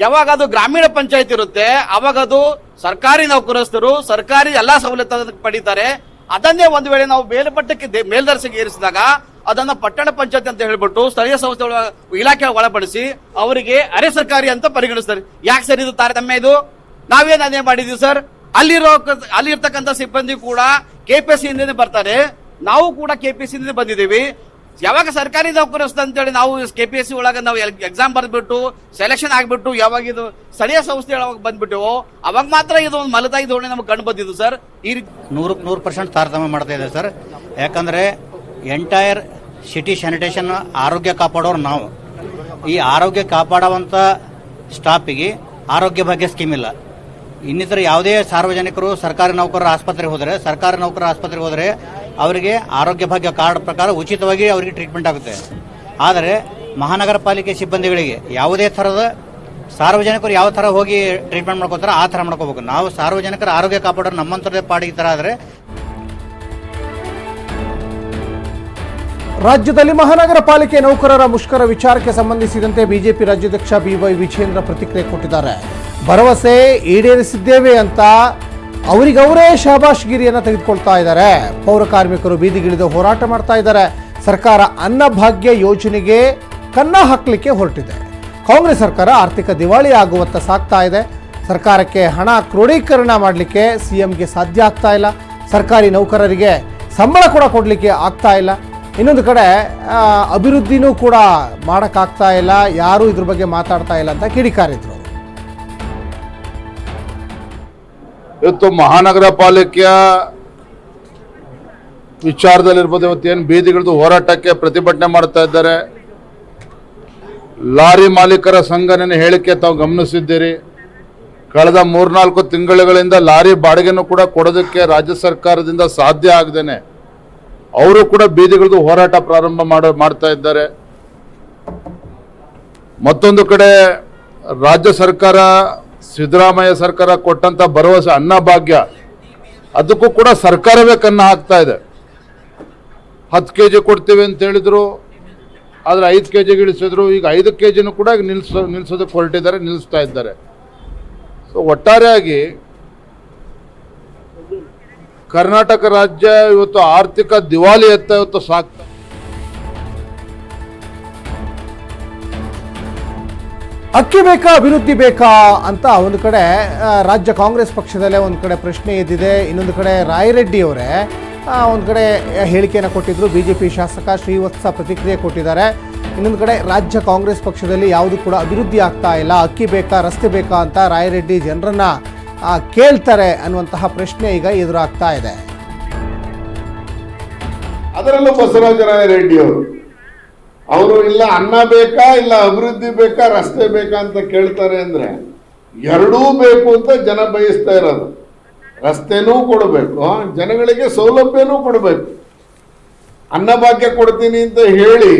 ಯಾವಾಗ ಅದು ಗ್ರಾಮೀಣ ಪಂಚಾಯತ್ ಇರುತ್ತೆ ಅವಾಗ ಅದು ಸರ್ಕಾರಿ ನೌಕರಸ್ಥರು ಸರ್ಕಾರಿ ಎಲ್ಲಾ ಸವಲತ್ತು ಪಡೀತಾರೆ. ಅದನ್ನೇ ಒಂದು ವೇಳೆ ನಾವು ಮೇಲ್ಪಟ್ಟಕ್ಕೆ ಮೇಲ್ದರ್ಜೆಗೆ ಏರಿಸಿದಾಗ ಅದನ್ನ ಪಟ್ಟಣ ಪಂಚಾಯತ್ ಅಂತ ಹೇಳ್ಬಿಟ್ಟು ಸ್ಥಳೀಯ ಸಂಸ್ಥೆ ಒಳ- ಇಲಾಖೆ ಒಳಪಡಿಸಿ ಅವರಿಗೆ ಅರೆ ಸರ್ಕಾರಿ ಅಂತ ಪರಿಗಣಿಸ್ತಾರೆ. ಯಾಕೆ ಸರ್ ಇದು ತಾರತಮ್ಯ ಇದು? ನಾವೇನ್ ಅದೇ ಮಾಡಿದೀವಿ ಸರ್? ಅಲ್ಲಿರೋ ಅಲ್ಲಿರ್ತಕ್ಕಂಥ ಸಿಬ್ಬಂದಿ ಕೂಡ ಕೆಪಿಎಸ್ಸಿ ಇಂದನೇ ಬರ್ತಾರೆ. ನಾವು ಕೂಡ ಕೆಪಿಎಸ್ಸಿ ಇಂದ ಬಂದಿದ್ದೀವಿ. ಯಾವಾಗ ಸರ್ಕಾರಿ ನೌಕರಿ ಅಂತೇಳಿ ನಾವು ಕೆ ಪಿ ಎಸ್ ಸಿ ಒಳಗೆ ನಾವು ಎಕ್ಸಾಮ್ ಬರೆದ್ಬಿಟ್ಟು ಸೆಲೆಕ್ಷನ್ ಆಗಿಬಿಟ್ಟು ಯಾವಾಗ ಇದು ಸ್ಥಳೀಯ ಸಂಸ್ಥೆ ಒಳಗೆ ಬಂದ್ಬಿಟ್ಟು ಅವಾಗ ಮಾತ್ರ ಇದು ಒಂದು ಮಲತಾಯಿ ಧೋರಣೆ ನಮ್ಗೆ ಕಂಡು ಬಂದಿದ್ದು ಸರ್. ಈ ರೀತಿ ನೂರಕ್ಕೆ ನೂರು ಪರ್ಸೆಂಟ್ ತಾರತಮ್ಯ ಮಾಡ್ತಾ ಇದೆ ಸರ್. ಯಾಕಂದರೆ ಎಂಟೈರ್ ಸಿಟಿ ಸ್ಯಾನಿಟೇಷನ್ ಆರೋಗ್ಯ ಕಾಪಾಡೋರು ನಾವು. ಈ ಆರೋಗ್ಯ ಕಾಪಾಡುವಂಥ ಸ್ಟಾಫಿಗೆ ಆರೋಗ್ಯ ಭಾಗ್ಯ ಸ್ಕೀಮ್ ಇಲ್ಲ. ಇನ್ನಿತರ ಯಾವುದೇ ಸಾರ್ವಜನಿಕರು, ಸರ್ಕಾರಿ ನೌಕರರ ಆಸ್ಪತ್ರೆಗೆ ಹೋದರೆ, ಸರ್ಕಾರಿ ನೌಕರರ ಆಸ್ಪತ್ರೆಗೆ ಹೋದರೆ ಅವರಿಗೆ ಆರೋಗ್ಯ ಭಾಗ್ಯ ಕಾರ್ಡ್ ಪ್ರಕಾರ ಉಚಿತವಾಗಿ ಅವರಿಗೆ ಟ್ರೀಟ್ಮೆಂಟ್ ಆಗುತ್ತೆ. ಆದರೆ ಮಹಾನಗರ ಪಾಲಿಕೆ ಸಿಬ್ಬಂದಿಗಳಿಗೆ ಯಾವುದೇ ಥರದ ಸಾರ್ವಜನಿಕರು ಯಾವ ಥರ ಹೋಗಿ ಟ್ರೀಟ್ಮೆಂಟ್ ಮಾಡ್ಕೋತಾರೆ ಆ ಥರ ಮಾಡ್ಕೋಬೇಕು ನಾವು ಸಾರ್ವಜನಿಕರ ಆರೋಗ್ಯ ಕಾಪಾಡೋರು ನಮ್ಮಂಥದ್ದೇ ಪಾಡಿಗೆ ಥರ ಆದರೆ ರಾಜ್ಯದಲ್ಲಿ ಮಹಾನಗರ ಪಾಲಿಕೆ ನೌಕರರ ಮುಷ್ಕರ ವಿಚಾರಕ್ಕೆ ಸಂಬಂಧಿಸಿದಂತೆ ಬಿಜೆಪಿ ರಾಜ್ಯಾಧ್ಯಕ್ಷ ಬಿವೈ ವಿಜೇಂದ್ರ ಪ್ರತಿಕ್ರಿಯೆ ಕೊಟ್ಟಿದ್ದಾರೆ. ಭರವಸೆ ಈಡೇರಿಸಿದ್ದೇವೆ ಅಂತ ಅವರಿಗವರೇ ಶಾಬಾಷ್ಗಿರಿಯನ್ನು ತೆಗೆದುಕೊಳ್ತಾ ಇದ್ದಾರೆ. ಪೌರ ಕಾರ್ಮಿಕರು ಬೀದಿಗಿಳಿದು ಹೋರಾಟ ಮಾಡ್ತಾ ಇದ್ದಾರೆ. ಸರ್ಕಾರ ಅನ್ನಭಾಗ್ಯ ಯೋಜನೆಗೆ ಕನ್ನ ಹಾಕಲಿಕ್ಕೆ ಹೊರಟಿದೆ. ಕಾಂಗ್ರೆಸ್ ಸರ್ಕಾರ ಆರ್ಥಿಕ ದಿವಾಳಿ ಆಗುವಂತ ಸಾಗ್ತಾ ಇದೆ. ಸರ್ಕಾರಕ್ಕೆ ಹಣ ಕ್ರೋಢೀಕರಣ ಮಾಡಲಿಕ್ಕೆ ಸಿ ಎಂಗೆ ಸಾಧ್ಯ ಆಗ್ತಾ ಇಲ್ಲ. ಸರ್ಕಾರಿ ನೌಕರರಿಗೆ ಸಂಬಳ ಕೂಡ ಕೊಡಲಿಕ್ಕೆ ಆಗ್ತಾ ಇಲ್ಲ. ಇನ್ನೊಂದು ಕಡೆ ಅಭಿವೃದ್ಧಿನೂ ಕೂಡ ಮಾಡೋಕ್ಕಾಗ್ತಾ ಇಲ್ಲ. ಯಾರೂ ಇದ್ರ ಬಗ್ಗೆ ಮಾತಾಡ್ತಾ ಇಲ್ಲ ಅಂತ ಕಿಡಿಕಾರಿದ್ರು. ಇವತ್ತು ಮಹಾನಗರ ಪಾಲಿಕೆಯ ವಿಚಾರದಲ್ಲಿರ್ಬೋದು ಇವತ್ತೇನು ಬೀದಿಗಳದ್ದು ಹೋರಾಟಕ್ಕೆ ಪ್ರತಿಭಟನೆ ಮಾಡ್ತಾ ಇದ್ದಾರೆ. ಲಾರಿ ಮಾಲೀಕರ ಸಂಘಟನೆ ಹೇಳಿಕೆ ತಾವು ಗಮನಿಸಿದ್ದೀರಿ. ಕಳೆದ ಮೂರ್ನಾಲ್ಕು ತಿಂಗಳುಗಳಿಂದ ಲಾರಿ ಬಾಡಿಗೆನೂ ಕೂಡ ಕೊಡೋದಕ್ಕೆ ರಾಜ್ಯ ಸರ್ಕಾರದಿಂದ ಸಾಧ್ಯ ಆಗದೇನೆ. ಅವರು ಕೂಡ ಬೀದಿಗಳದ್ದು ಹೋರಾಟ ಪ್ರಾರಂಭ ಮಾಡ, ಮಾಡ್ತಾ ಇದ್ದಾರೆ. ಮತ್ತೊಂದು ಕಡೆ ರಾಜ್ಯ ಸರ್ಕಾರ ಸಿದ್ದರಾಮಯ್ಯ ಸರ್ಕಾರ ಕೊಟ್ಟಂತ ಭರವಸೆ ಅನ್ನಭಾಗ್ಯ ಅದಕ್ಕೂ ಕೂಡ ಸರ್ಕಾರವೇ ಕನ್ನ ಹಾಕ್ತಾ ಇದೆ. ಹತ್ತು ಕೆ ಜಿ ಕೊಡ್ತೀವಿ ಅಂತ ಹೇಳಿದ್ರು, ಆದರೆ ಐದು ಕೆ ಜಿಗೆ ಇಳಿಸಿದ್ರು, ಈಗ ಐದು ಕೆ ಜಿನೂ ಕೂಡ ಈಗ ನಿಲ್ಸೋ, ನಿಲ್ಸೋದಕ್ಕೆ ಹೊರಟಿದ್ದಾರೆ ನಿಲ್ಲಿಸ್ತಾ ಇದ್ದಾರೆ. ಸೊ ಒಟ್ಟಾರೆಯಾಗಿ ಕರ್ನಾಟಕ ರಾಜ್ಯ ಇವತ್ತು ಆರ್ಥಿಕ ದಿವಾಳಿ ಎತ್ತ ಇವತ್ತು ಸಾಕ್ತಾ ಅಕ್ಕಿ ಬೇಕಾ, ಅಭಿವೃದ್ಧಿ ಬೇಕಾ ಅಂತ ಒಂದು ಕಡೆ ರಾಜ್ಯ ಕಾಂಗ್ರೆಸ್ ಪಕ್ಷದಲ್ಲೇ ಒಂದು ಕಡೆ ಪ್ರಶ್ನೆ ಎದ್ದಿದೆ. ಇನ್ನೊಂದು ಕಡೆ ರಾಯರೆಡ್ಡಿ ಅವರೇ ಒಂದು ಕಡೆ ಹೇಳಿಕೆಯನ್ನು ಕೊಟ್ಟಿದ್ರು. ಬಿ ಜೆ ಪಿ ಶಾಸಕ ಶ್ರೀವತ್ಸ ಪ್ರತಿಕ್ರಿಯೆ ಕೊಟ್ಟಿದ್ದಾರೆ. ಇನ್ನೊಂದು ಕಡೆ ರಾಜ್ಯ ಕಾಂಗ್ರೆಸ್ ಪಕ್ಷದಲ್ಲಿ ಯಾವುದು ಕೂಡ ಅಭಿವೃದ್ಧಿ ಆಗ್ತಾ ಇಲ್ಲ. ಅಕ್ಕಿ ಬೇಕಾ, ರಸ್ತೆ ಬೇಕಾ ಅಂತ ರಾಯರೆಡ್ಡಿ ಜನರನ್ನ ಕೇಳ್ತಾರೆ ಅನ್ನುವಂತಹ ಪ್ರಶ್ನೆ ಈಗ ಎದುರಾಗ್ತಾ ಇದೆ. ಅದರಲ್ಲೂ ಬಸವರಾಜ ರಾಯರೆಡ್ಡಿ ಅವರು ಅವರು ಇಲ್ಲ ಅನ್ನ ಬೇಕಾ ಇಲ್ಲ ಅಭಿವೃದ್ಧಿ ಬೇಕಾ, ರಸ್ತೆ ಬೇಕಾ ಅಂತ ಕೇಳ್ತಾರೆ ಅಂದ್ರೆ ಎರಡೂ ಬೇಕು ಅಂತ ಜನ ಬಯಸ್ತಾ ಇರೋದು. ರಸ್ತೆನೂ ಕೊಡಬೇಕು ಜನಗಳಿಗೆ ಸೌಲಭ್ಯನೂ ಕೊಡಬೇಕು. ಅನ್ನಭಾಗ್ಯ ಕೊಡ್ತೀನಿ ಅಂತ ಹೇಳಿ,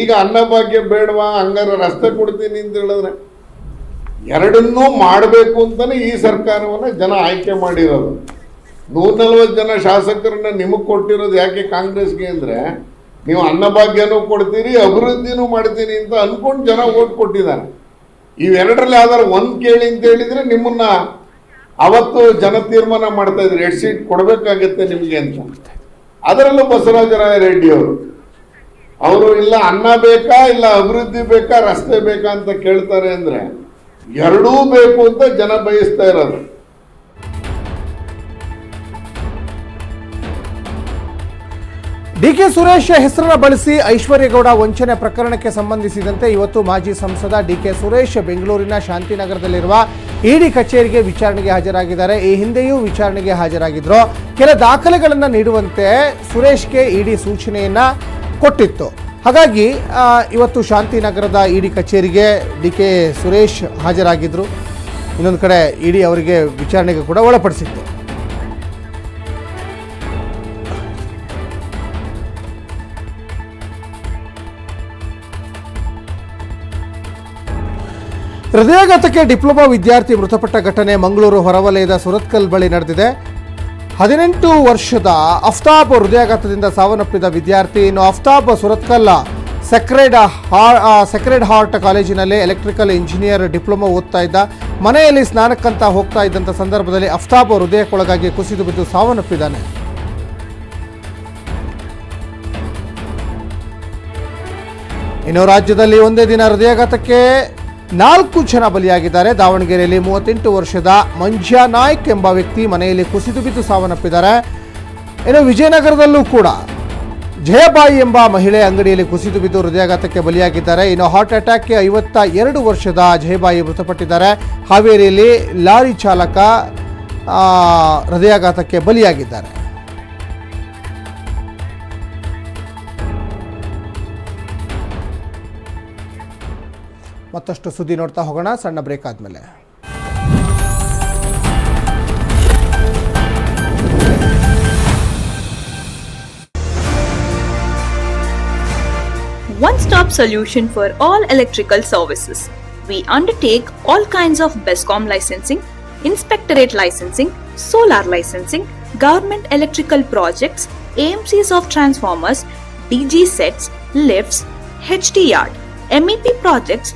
ಈಗ ಅನ್ನಭಾಗ್ಯ ಬೇಡವಾ, ಹಂಗಾರೆ ರಸ್ತೆ ಕೊಡ್ತೀನಿ ಅಂತ ಹೇಳಿದ್ರೆ ಎರಡನ್ನೂ ಮಾಡಬೇಕು ಅಂತಲೇ ಈ ಸರ್ಕಾರವನ್ನ ಜನ ಆಯ್ಕೆ ಮಾಡಿರೋದು. ನೂರ ನಲ್ವತ್ತು ಜನ ಶಾಸಕರನ್ನ ನಿಮಗೆ ಕೊಟ್ಟಿರೋದು ಯಾಕೆ ಕಾಂಗ್ರೆಸ್ಗೆ ಅಂದ್ರೆ ನೀವು ಅನ್ನಭಾಗ್ಯನೂ ಕೊಡ್ತೀರಿ, ಅಭಿವೃದ್ಧಿನೂ ಮಾಡ್ತೀನಿ ಅಂತ ಅನ್ಕೊಂಡು ಜನ ಓಟ್ ಕೊಟ್ಟಿದ್ದಾರೆ. ಇವೆರಡರಲ್ಲಿ ಯಾವ್ದಾರು ಒಂದ್ ಕೇಳಿ ಅಂತ ಹೇಳಿದ್ರೆ ನಿಮ್ಮನ್ನ ಅವತ್ತು ಜನ ತೀರ್ಮಾನ ಮಾಡ್ತಾ ಇದ್ರು ಎರಡು ಸೀಟ್ ಕೊಡ್ಬೇಕಾಗತ್ತೆ ನಿಮಗೆ ಅಂತ. ಅದರಲ್ಲೂ ಬಸವರಾಜರಾಯ ರೆಡ್ಡಿ ಅವರು ಅವರು ಇಲ್ಲ ಅನ್ನ ಬೇಕಾ, ಇಲ್ಲ ಅಭಿವೃದ್ಧಿ ಬೇಕಾ, ರಸ್ತೆ ಬೇಕಾ ಅಂತ ಕೇಳ್ತಾರೆ ಅಂದ್ರೆ ಎರಡೂ ಬೇಕು ಅಂತ ಜನ ಬಯಸ್ತಾ ಇರೋದು. ಡಿ ಕೆ ಸುರೇಶ್ ಹೆಸರನ್ನ ಬಳಸಿ ಐಶ್ವರ್ಯಗೌಡ ವಂಚನೆ ಪ್ರಕರಣಕ್ಕೆ ಸಂಬಂಧಿಸಿದಂತೆ ಇವತ್ತು ಮಾಜಿ ಸಂಸದ ಡಿಕೆ ಸುರೇಶ್ ಬೆಂಗಳೂರಿನ ಶಾಂತಿನಗರದಲ್ಲಿರುವ ಇಡಿ ಕಚೇರಿಗೆ ವಿಚಾರಣೆಗೆ ಹಾಜರಾಗಿದ್ದಾರೆ. ಈ ಹಿಂದೆಯೂ ವಿಚಾರಣೆಗೆ ಹಾಜರಾಗಿದ್ರು. ಕೆಲ ದಾಖಲೆಗಳನ್ನು ನೀಡುವಂತೆ ಸುರೇಶ್ಗೆ ಇಡಿ ಸೂಚನೆಯನ್ನ ಕೊಟ್ಟಿತ್ತು. ಹಾಗಾಗಿ ಇವತ್ತು ಶಾಂತಿನಗರದ ಇಡಿ ಕಚೇರಿಗೆ ಡಿ ಕೆ ಸುರೇಶ್ ಹಾಜರಾಗಿದ್ರು. ಇನ್ನೊಂದು ಕಡೆ ಇಡಿ ಅವರಿಗೆ ವಿಚಾರಣೆಗೆ ಕೂಡ ಒಳಪಡಿಸಿತ್ತು. ಹೃದಯಾಘಾತಕ್ಕೆ ಡಿಪ್ಲೊಮಾ ವಿದ್ಯಾರ್ಥಿ ಮೃತಪಟ್ಟ ಘಟನೆ ಮಂಗಳೂರು ಹೊರವಲಯದ ಸುರತ್ಕಲ್ ಬಳಿ ನಡೆದಿದೆ. ಹದಿನೆಂಟು ವರ್ಷದ ಅಫ್ತಾಬ್ ಹೃದಯಾಘಾತದಿಂದ ಸಾವನ್ನಪ್ಪಿದ ವಿದ್ಯಾರ್ಥಿ ಇನ್ನು Aftab Surathkal sacred sacred heart ಕಾಲೇಜಿನಲ್ಲಿ ಎಲೆಕ್ಟ್ರಿಕಲ್ ಇಂಜಿನಿಯರ್ ಡಿಪ್ಲೊಮಾ ಓದ್ತಾ ಇದ್ದ. ಮನೆಯಲ್ಲಿ ಸ್ನಾನಕ್ಕಂತ ಹೋಗ್ತಾ ಇದ್ದಂಥ ಸಂದರ್ಭದಲ್ಲಿ ಅಫ್ತಾಬ್ ಹೃದಯಕ್ಕೊಳಗಾಗಿ ಕುಸಿದು ಬಿದ್ದು ಸಾವನ್ನಪ್ಪಿದ್ದಾನೆ. ಇನ್ನು ರಾಜ್ಯದಲ್ಲಿ ಒಂದೇ ದಿನ ಹೃದಯಾಘಾತಕ್ಕೆ ನಾಲ್ಕು ಜನ ಬಲಿಯಾಗಿದ್ದಾರೆ. ದಾವಣಗೆರೆಯಲ್ಲಿ ಮೂವತ್ತೆಂಟು ವರ್ಷದ ಮಂಜ್ಯಾ ನಾಯ್ಕ್ ಎಂಬ ವ್ಯಕ್ತಿ ಮನೆಯಲ್ಲಿ ಕುಸಿದು ಬಿದ್ದು ಸಾವನ್ನಪ್ಪಿದ್ದಾರೆ. ಇನ್ನು ವಿಜಯನಗರದಲ್ಲೂ ಕೂಡ ಜಯಬಾಯಿ ಎಂಬ ಮಹಿಳೆ ಅಂಗಡಿಯಲ್ಲಿ ಕುಸಿದು ಬಿದ್ದು ಹೃದಯಾಘಾತಕ್ಕೆ ಬಲಿಯಾಗಿದ್ದಾರೆ. ಇನ್ನು ಹಾರ್ಟ್ ಅಟ್ಯಾಕ್ಗೆ ಐವತ್ತ ಎರಡು ವರ್ಷದ ಜಯಬಾಯಿ ಮೃತಪಟ್ಟಿದ್ದಾರೆ. ಹಾವೇರಿಯಲ್ಲಿ ಲಾರಿ ಚಾಲಕ ಹೃದಯಾಘಾತಕ್ಕೆ ಬಲಿಯಾಗಿದ್ದಾರೆ. ಮತ್ತಷ್ಟು ಸುದ್ದಿ ನೋಡ್ತಾ ಹೋಗೋಣ ಸಣ್ಣ ಬ್ರೇಕ್ ಆದಮೇಲೆ one stop solution for all electrical services. We undertake all kinds of BESCOM licensing, inspectorate licensing, solar licensing, government electrical projects, AMCs of transformers, DG sets, lifts, HT yard, MEP projects,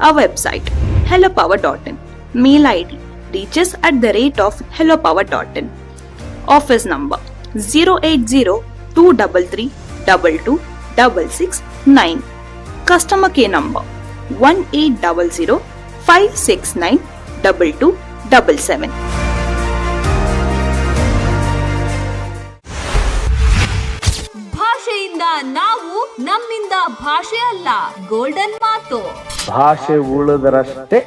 Our website hellopower.in. Mail ID reaches at the rate of hellopower.in. Office number 080 233 22 Customer care number 1800 569 2277. ಭಾಷೆಯಿಂದ ನಾವು ನಮ್ಮಿಂದ ಭಾಷೆ ಅಲ್ಲ golden ಮಾತು ಭಾಷೆ ಉಳಿದರಷ್ಟೇ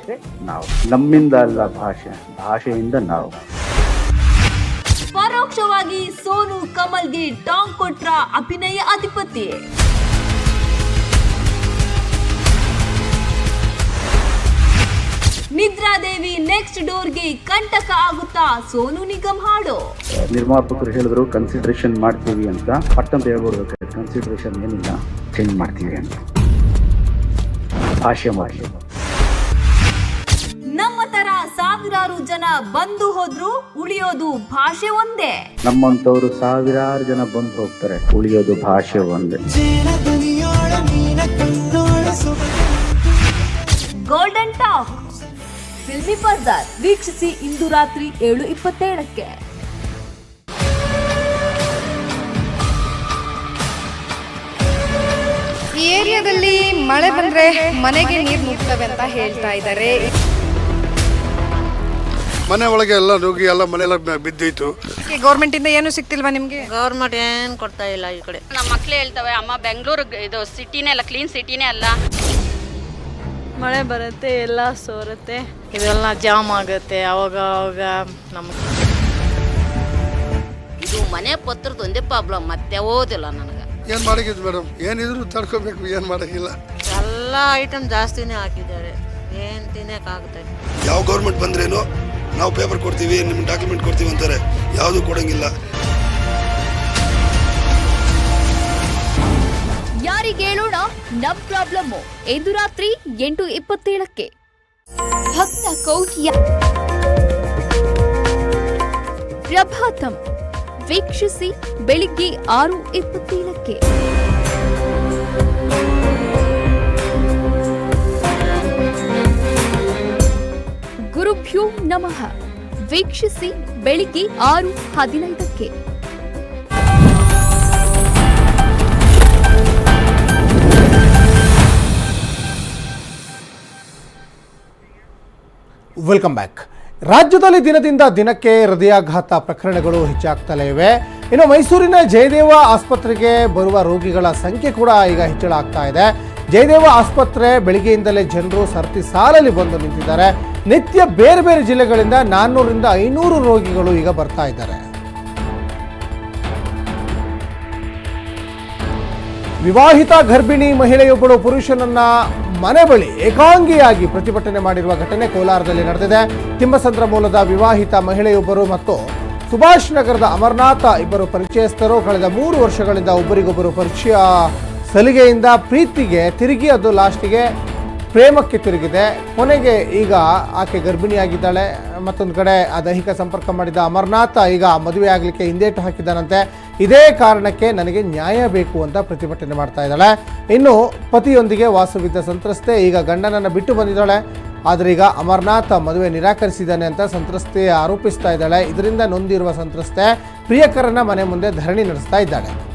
ನಾವು. ನಮ್ಮಿಂದ ಅಲ್ಲ ಭಾಷೆ ಭಾಷೆಯಿಂದ ನಾವು. ಪರೋಕ್ಷವಾಗಿ ಸೋನು ಕಮಲ್ಗೆ ಟಾಂಗ್ ಕೊಟ್ರ ಅಭಿನಯ ಅಧಿಪತಿ. ನಿದ್ರಾದೇವಿ ನೆಕ್ಸ್ಟ್ ಡೋರ್ಗೆ ಕಂಟಕ ಆಗುತ್ತಾ ಸೋನು ನಿಗಮ್ ಹಾಡು. ನಿರ್ಮಾಪಕರು ಹೇಳಿದ್ರು ಕನ್ಸಿಡರೇಷನ್ ಮಾಡ್ತೀವಿ ಅಂತ. ಪಟ್ಟಂತ ಹೇಳ್ಬೋದು ಕನ್ಸಿಡರೇಷನ್ ಏನಿಲ್ಲ. ಚೇಂಜ್ ಮಾಡ್ತೀವಿ ಅಂತ. ಭಾಷೆ ಮಾಡಿ. ನಮ್ಮ ತರ ಸಾವಿರಾರು ಜನ ಬಂದು ಹೋದ್ರು ಉಳಿಯೋದು ಭಾಷೆ ಒಂದೇ. ನಮ್ಮಂತವರು ಸಾವಿರಾರು ಜನ ಬಂದು ಹೋಗ್ತಾರೆ ಉಳಿಯೋದು ಭಾಷೆ ಒಂದೇ. ಗೋಲ್ಡನ್ ಟಾಕ್ ಫಿಲ್ಮಿ ಬಜಾರ್ ವೀಕ್ಷಿಸಿ ಇಂದು ರಾತ್ರಿ ಏಳು ಇಪ್ಪತ್ತೇಳಕ್ಕೆ. ಏರಿಯಾದಲ್ಲಿ ಮಳೆ ಬಂದ್ರೆ ಮನೆಗೆ ನೀರು ನುಗ್ತವೆ ಅಂತ ಹೇಳ್ತಾ ಇದ್ದಾರೆ. ಮನೆ ಒಳಗೆ ಎಲ್ಲ ನುಗ್ಗಿ ಎಲ್ಲ ಮನೆಯೆಲ್ಲ ಬಿದ್ದಿತ್ತು ಗೌರ್ಮೆಂಟ್ ಇಂದ ಏನು ಸಿಕ್ತಿಲ್ವಾ ನಿಮ್ಗೆ? ಗೌರ್ಮೆಂಟ್ ಏನು ಕೊಡ್ತಾ ಇಲ್ಲ ಈ ಕಡೆ. ನಮ್ಮ ಮಕ್ಳು ಹೇಳ್ತವೆ ಅಮ್ಮ ಬೆಂಗಳೂರು ಇದು ಸಿಟಿನೇ ಅಲ್ಲ ಕ್ಲೀನ್ ಸಿಟಿನೇ ಅಲ್ಲ. ಮಳೆ ಬರುತ್ತೆ ಎಲ್ಲ ಸೋರುತ್ತೆ ಇದೆಲ್ಲ ಜಾಮ್ ಆಗುತ್ತೆ ಅವಾಗ ಅವಾಗ ನಮ್ಗೆ ಇದು ಮನೆ ಪತ್ರದ ಒಂದೇ ಪ್ರಾಬ್ಲಮ್ ಮತ್ತೆ ಓದಿಲ್ಲ ನನಗೆ. ಏನ್ ಮಾಡಿದ್ದು ಮೇಡಮ್? ಏನಿದ್ರು ತಡ್ಕೋಬೇಕು ಏನ್ ಮಾಡಕ್ಕಿಲ್ಲ. ಎಲ್ಲ ಐಟಮ್ ಜಾಸ್ತಿನೇ ಹಾಕಿದ್ದಾರೆ. ಏನು ತಿನ್ನಕ್ಕಾಗುತ್ತೆ ಯಾವ ಗೌರ್ಮೆಂಟ್ ಬಂದ್ರೇನು ನಾವು ಪೇಪರ್ ಕೊಡ್ತೀವಿ ನಿಮ್ಗೆ ಡಾಕ್ಯುಮೆಂಟ್ ಕೊಡ್ತೀವಿ ಅಂತಾರೆ. ಯಾವುದು ಕೊಡಂಗಿಲ್ಲ. ಯಾರಿಗೆ ಹೇಳೋಣ ನಮ್ ಪ್ರಾಬ್ಲಮ್ ಇಂದು ರಾತ್ರಿ ಎಂಟು ಇಪ್ಪತ್ತೇಳಕ್ಕೆ. ಭಕ್ತ ಕೌಟಿಯ ಪ್ರಭಾತಂ. ವೀಕ್ಷಿಸಿ ಬೆಳಿಗ್ಗೆ ಆರು ಇಪ್ಪತ್ತೇಳಕ್ಕೆ ಗುರುಭ್ಯೋ ನಮಃ ವೀಕ್ಷಿಸಿ ಬೆಳಿಗ್ಗೆ ಆರು ಹದಿನೈದಕ್ಕೆ वेलकम बैक ರಾಜ್ಯದಲ್ಲಿ ದಿನದಿಂದ ದಿನಕ್ಕೆ ಹೃದಯಾಘಾತ ಪ್ರಕರಣಗಳು ಹೆಚ್ಚಾಗ್ತಲೇ ಇವೆ. ಇನ್ನು ಮೈಸೂರಿನ ಜಯದೇವ ಆಸ್ಪತ್ರೆಗೆ ಬರುವ ರೋಗಿಗಳ ಸಂಖ್ಯೆ ಕೂಡ ಈಗ ಹೆಚ್ಚಳ ಆಗ್ತಾ ಇದೆ. ಜಯದೇವ ಆಸ್ಪತ್ರೆ ಬೆಳಿಗ್ಗೆಯಿಂದಲೇ ಜನರು ಸರತಿ ಸಾಲಲ್ಲಿ ಬಂದು ನಿಂತಿದ್ದಾರೆ. ನಿತ್ಯ ಬೇರೆ ಬೇರೆ ಜಿಲ್ಲೆಗಳಿಂದ ನಾನ್ನೂರಿಂದ ಐನೂರು ರೋಗಿಗಳು ಈಗ ಬರ್ತಾ ಇದ್ದಾರೆ. ವಿವಾಹಿತ ಗರ್ಭಿಣಿ ಮಹಿಳೆಯೊಬ್ಬಳು ಪುರುಷನನ್ನ ಮನೆ ಬಳಿ ಏಕಾಂಗಿಯಾಗಿ ಪ್ರತಿಭಟನೆ ಮಾಡಿರುವ ಘಟನೆ ಕೋಲಾರದಲ್ಲಿ ನಡೆದಿದೆ. ತಿಮ್ಮಸಂದ್ರ ಮೂಲದ ವಿವಾಹಿತ ಮಹಿಳೆಯೊಬ್ಬರು ಮತ್ತು ಸುಭಾಷ್ ನಗರದ ಅಮರನಾಥ ಇಬ್ಬರು ಪರಿಚಯಸ್ಥರು ಕಳೆದ ಮೂರು ವರ್ಷಗಳಿಂದ ಒಬ್ಬರಿಗೊಬ್ಬರು ಪರಿಚಯ ಸಲಿಗೆಯಿಂದ ಪ್ರೀತಿಗೆ ತಿರುಗಿ ಅದು ಲಾಸ್ಟಿಗೆ ಪ್ರೇಮಕ್ಕೆ ತಿರುಗಿದೆ. ಕೊನೆಗೆ ಈಗ ಆಕೆ ಗರ್ಭಿಣಿಯಾಗಿದ್ದಾಳೆ. ಮತ್ತೊಂದು ಕಡೆ ದೈಹಿಕ ಸಂಪರ್ಕ ಮಾಡಿದ ಅಮರನಾಥ ಈಗ ಮದುವೆ ಆಗಲಿಕ್ಕೆ ಹಿಂದೇಟು ಹಾಕಿದ್ದಾನಂತೆ. ಇದೇ ಕಾರಣಕ್ಕೆ ನನಗೆ ನ್ಯಾಯ ಬೇಕು ಅಂತ ಪ್ರತಿಭಟನೆ ಮಾಡ್ತಾ ಇದ್ದಾಳೆ. ಇನ್ನು ಪತಿಯೊಂದಿಗೆ ವಾಸವಿದ್ದ ಸಂತ್ರಸ್ತೆ ಈಗ ಗಂಡನನ್ನು ಬಿಟ್ಟು ಬಂದಿದ್ದಾಳೆ. ಆದರೆ ಈಗ ಅಮರನಾಥ ಮದುವೆ ನಿರಾಕರಿಸಿದ್ದಾನೆ ಅಂತ ಸಂತ್ರಸ್ತೆ ಆರೋಪಿಸ್ತಾ ಇದ್ದಾಳೆ. ಇದರಿಂದ ನೊಂದಿರುವ ಸಂತ್ರಸ್ತೆ ಪ್ರಿಯಕರನ ಮನೆ ಮುಂದೆ ಧರಣಿ ನಡೆಸ್ತಾ ಇದ್ದಾಳೆ.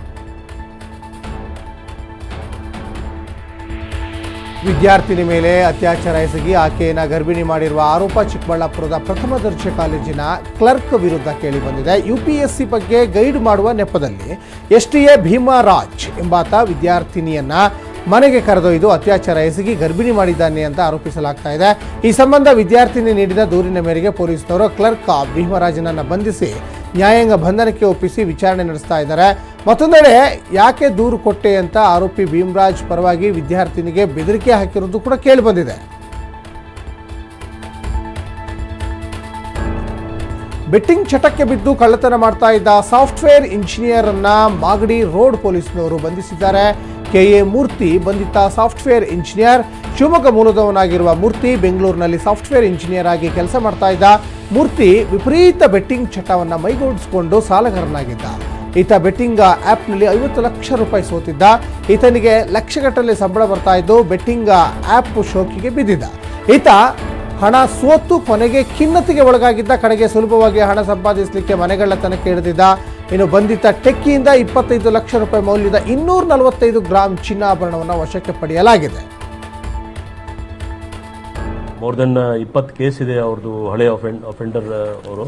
ವಿದ್ಯಾರ್ಥಿನಿ ಮೇಲೆ ಅತ್ಯಾಚಾರ ಎಸಗಿ ಆಕೆಯನ್ನು ಗರ್ಭಿಣಿ ಮಾಡಿರುವ ಆರೋಪ ಚಿಕ್ಕಬಳ್ಳಾಪುರದ ಪ್ರಥಮ ದರ್ಜೆ ಕಾಲೇಜಿನ ಕ್ಲರ್ಕ್ ವಿರುದ್ಧ ಕೇಳಿಬಂದಿದೆ ಯು ಪಿ ಎಸ್ ಸಿ ಬಗ್ಗೆ ಗೈಡ್ ಮಾಡುವ ನೆಪದಲ್ಲಿ ಎಸ್ ಟಿ ಎ ಭೀಮರಾಜ್ ಎಂಬಾತ ವಿದ್ಯಾರ್ಥಿನಿಯನ್ನ ಮನೆಗೆ ಕರೆದೊಯ್ದು ಅತ್ಯಾಚಾರ ಎಸಗಿ ಗರ್ಭಿಣಿ ಮಾಡಿದ್ದಾನೆ ಅಂತ ಆರೋಪಿಸಲಾಗ್ತಾ ಇದೆ. ಈ ಸಂಬಂಧ ವಿದ್ಯಾರ್ಥಿನಿ ನೀಡಿದ ದೂರಿನ ಮೇರೆಗೆ ಪೊಲೀಸರು ಕ್ಲರ್ಕ್ ಭೀಮರಾಜನನ್ನು ಬಂಧಿಸಿ ನ್ಯಾಯಾಂಗ ಬಂಧನಕ್ಕೆ ಒಪ್ಪಿಸಿ ವಿಚಾರಣೆ ನಡೆಸ್ತಾ ಇದ್ದಾರೆ. ಮತ್ತೊಂದೆಡೆ ಯಾಕೆ ದೂರು ಕೊಟ್ಟೆ ಅಂತ ಆರೋಪಿ ಭೀಮರಾಜ್ ಪರವಾಗಿ ವಿದ್ಯಾರ್ಥಿನಿಗೆ ಬೆದರಿಕೆ ಹಾಕಿರೋದು ಕೂಡ ಕೇಳಿಬಂದಿದೆ ಬೆಟ್ಟಿಂಗ್ ಚಟಕ್ಕೆ ಬಿದ್ದು ಕಳ್ಳತನ ಮಾಡ್ತಾ ಇದ್ದ ಸಾಫ್ಟ್ವೇರ್ ಇಂಜಿನಿಯರ್ ಅನ್ನ ಮಾಗಡಿ ರೋಡ್ ಪೊಲೀಸ್ನವರು ಬಂಧಿಸಿದ್ದಾರೆ. ಕೆಎ ಮೂರ್ತಿ ಬಂಧಿತ ಸಾಫ್ಟ್ವೇರ್ ಇಂಜಿನಿಯರ್. ಶಿವಮೊಗ್ಗ ಮೂಲದವನಾಗಿರುವ ಮೂರ್ತಿ ಬೆಂಗಳೂರಿನಲ್ಲಿ ಸಾಫ್ಟ್ವೇರ್ ಇಂಜಿನಿಯರ್ ಆಗಿ ಕೆಲಸ ಮಾಡ್ತಾ ಇದ್ದ. ಮೂರ್ತಿ ವಿಪರೀತ ಬೆಟ್ಟಿಂಗ್ ಚಟವನ್ನು ಮೈಗೂಡಿಸಿಕೊಂಡು ಸಾಲಗಾರನಾಗಿದ್ದ. ಈತ ಬೆಟ್ಟಿಂಗ್ ಆ್ಯಪ್ನಲ್ಲಿ ಐವತ್ತು ಲಕ್ಷ ರೂಪಾಯಿ ಸೋತಿದ್ದ. ಈತನಿಗೆ ಲಕ್ಷಗಟ್ಟಲೆ ಸಂಬಳ ಬರ್ತಾ ಇದ್ದು ಬೆಟ್ಟಿಂಗ್ ಆ್ಯಪ್ ಶೋಕಿಗೆ ಬಿದ್ದಿದ್ದ. ಈತ ಹಣ ಸೋತು ಕೊನೆಗೆ ಖಿನ್ನತೆಗೆ ಒಳಗಾಗಿದ್ದ. ಕಡೆಗೆ ಸುಲಭವಾಗಿ ಹಣ ಸಂಪಾದಿಸಲಿಕ್ಕೆ ತನಕ ಇಳಿದಿದ್ದ. ಇನ್ನು ಬಂಧಿತ ಟೆಕ್ಕಿಯಿಂದ ಇಪ್ಪತ್ತೈದು ಲಕ್ಷ ರೂಪಾಯಿ ಮೌಲ್ಯದ ಇನ್ನೂರ ನಲವತ್ತೈದು ಗ್ರಾಂ ಚಿನ್ನಾಭರಣವನ್ನು ವಶಕ್ಕೆ ಪಡೆಯಲಾಗಿದೆ. ಮೋರ್ ದೆನ್ ಇಪ್ಪತ್ತು ಕೇಸ್ ಇದೆ ಅವ್ರದ್ದು ಹಳೆ ಅಫೆಂಡ್ ಅಫೆಂಡರ್ ಅವರು.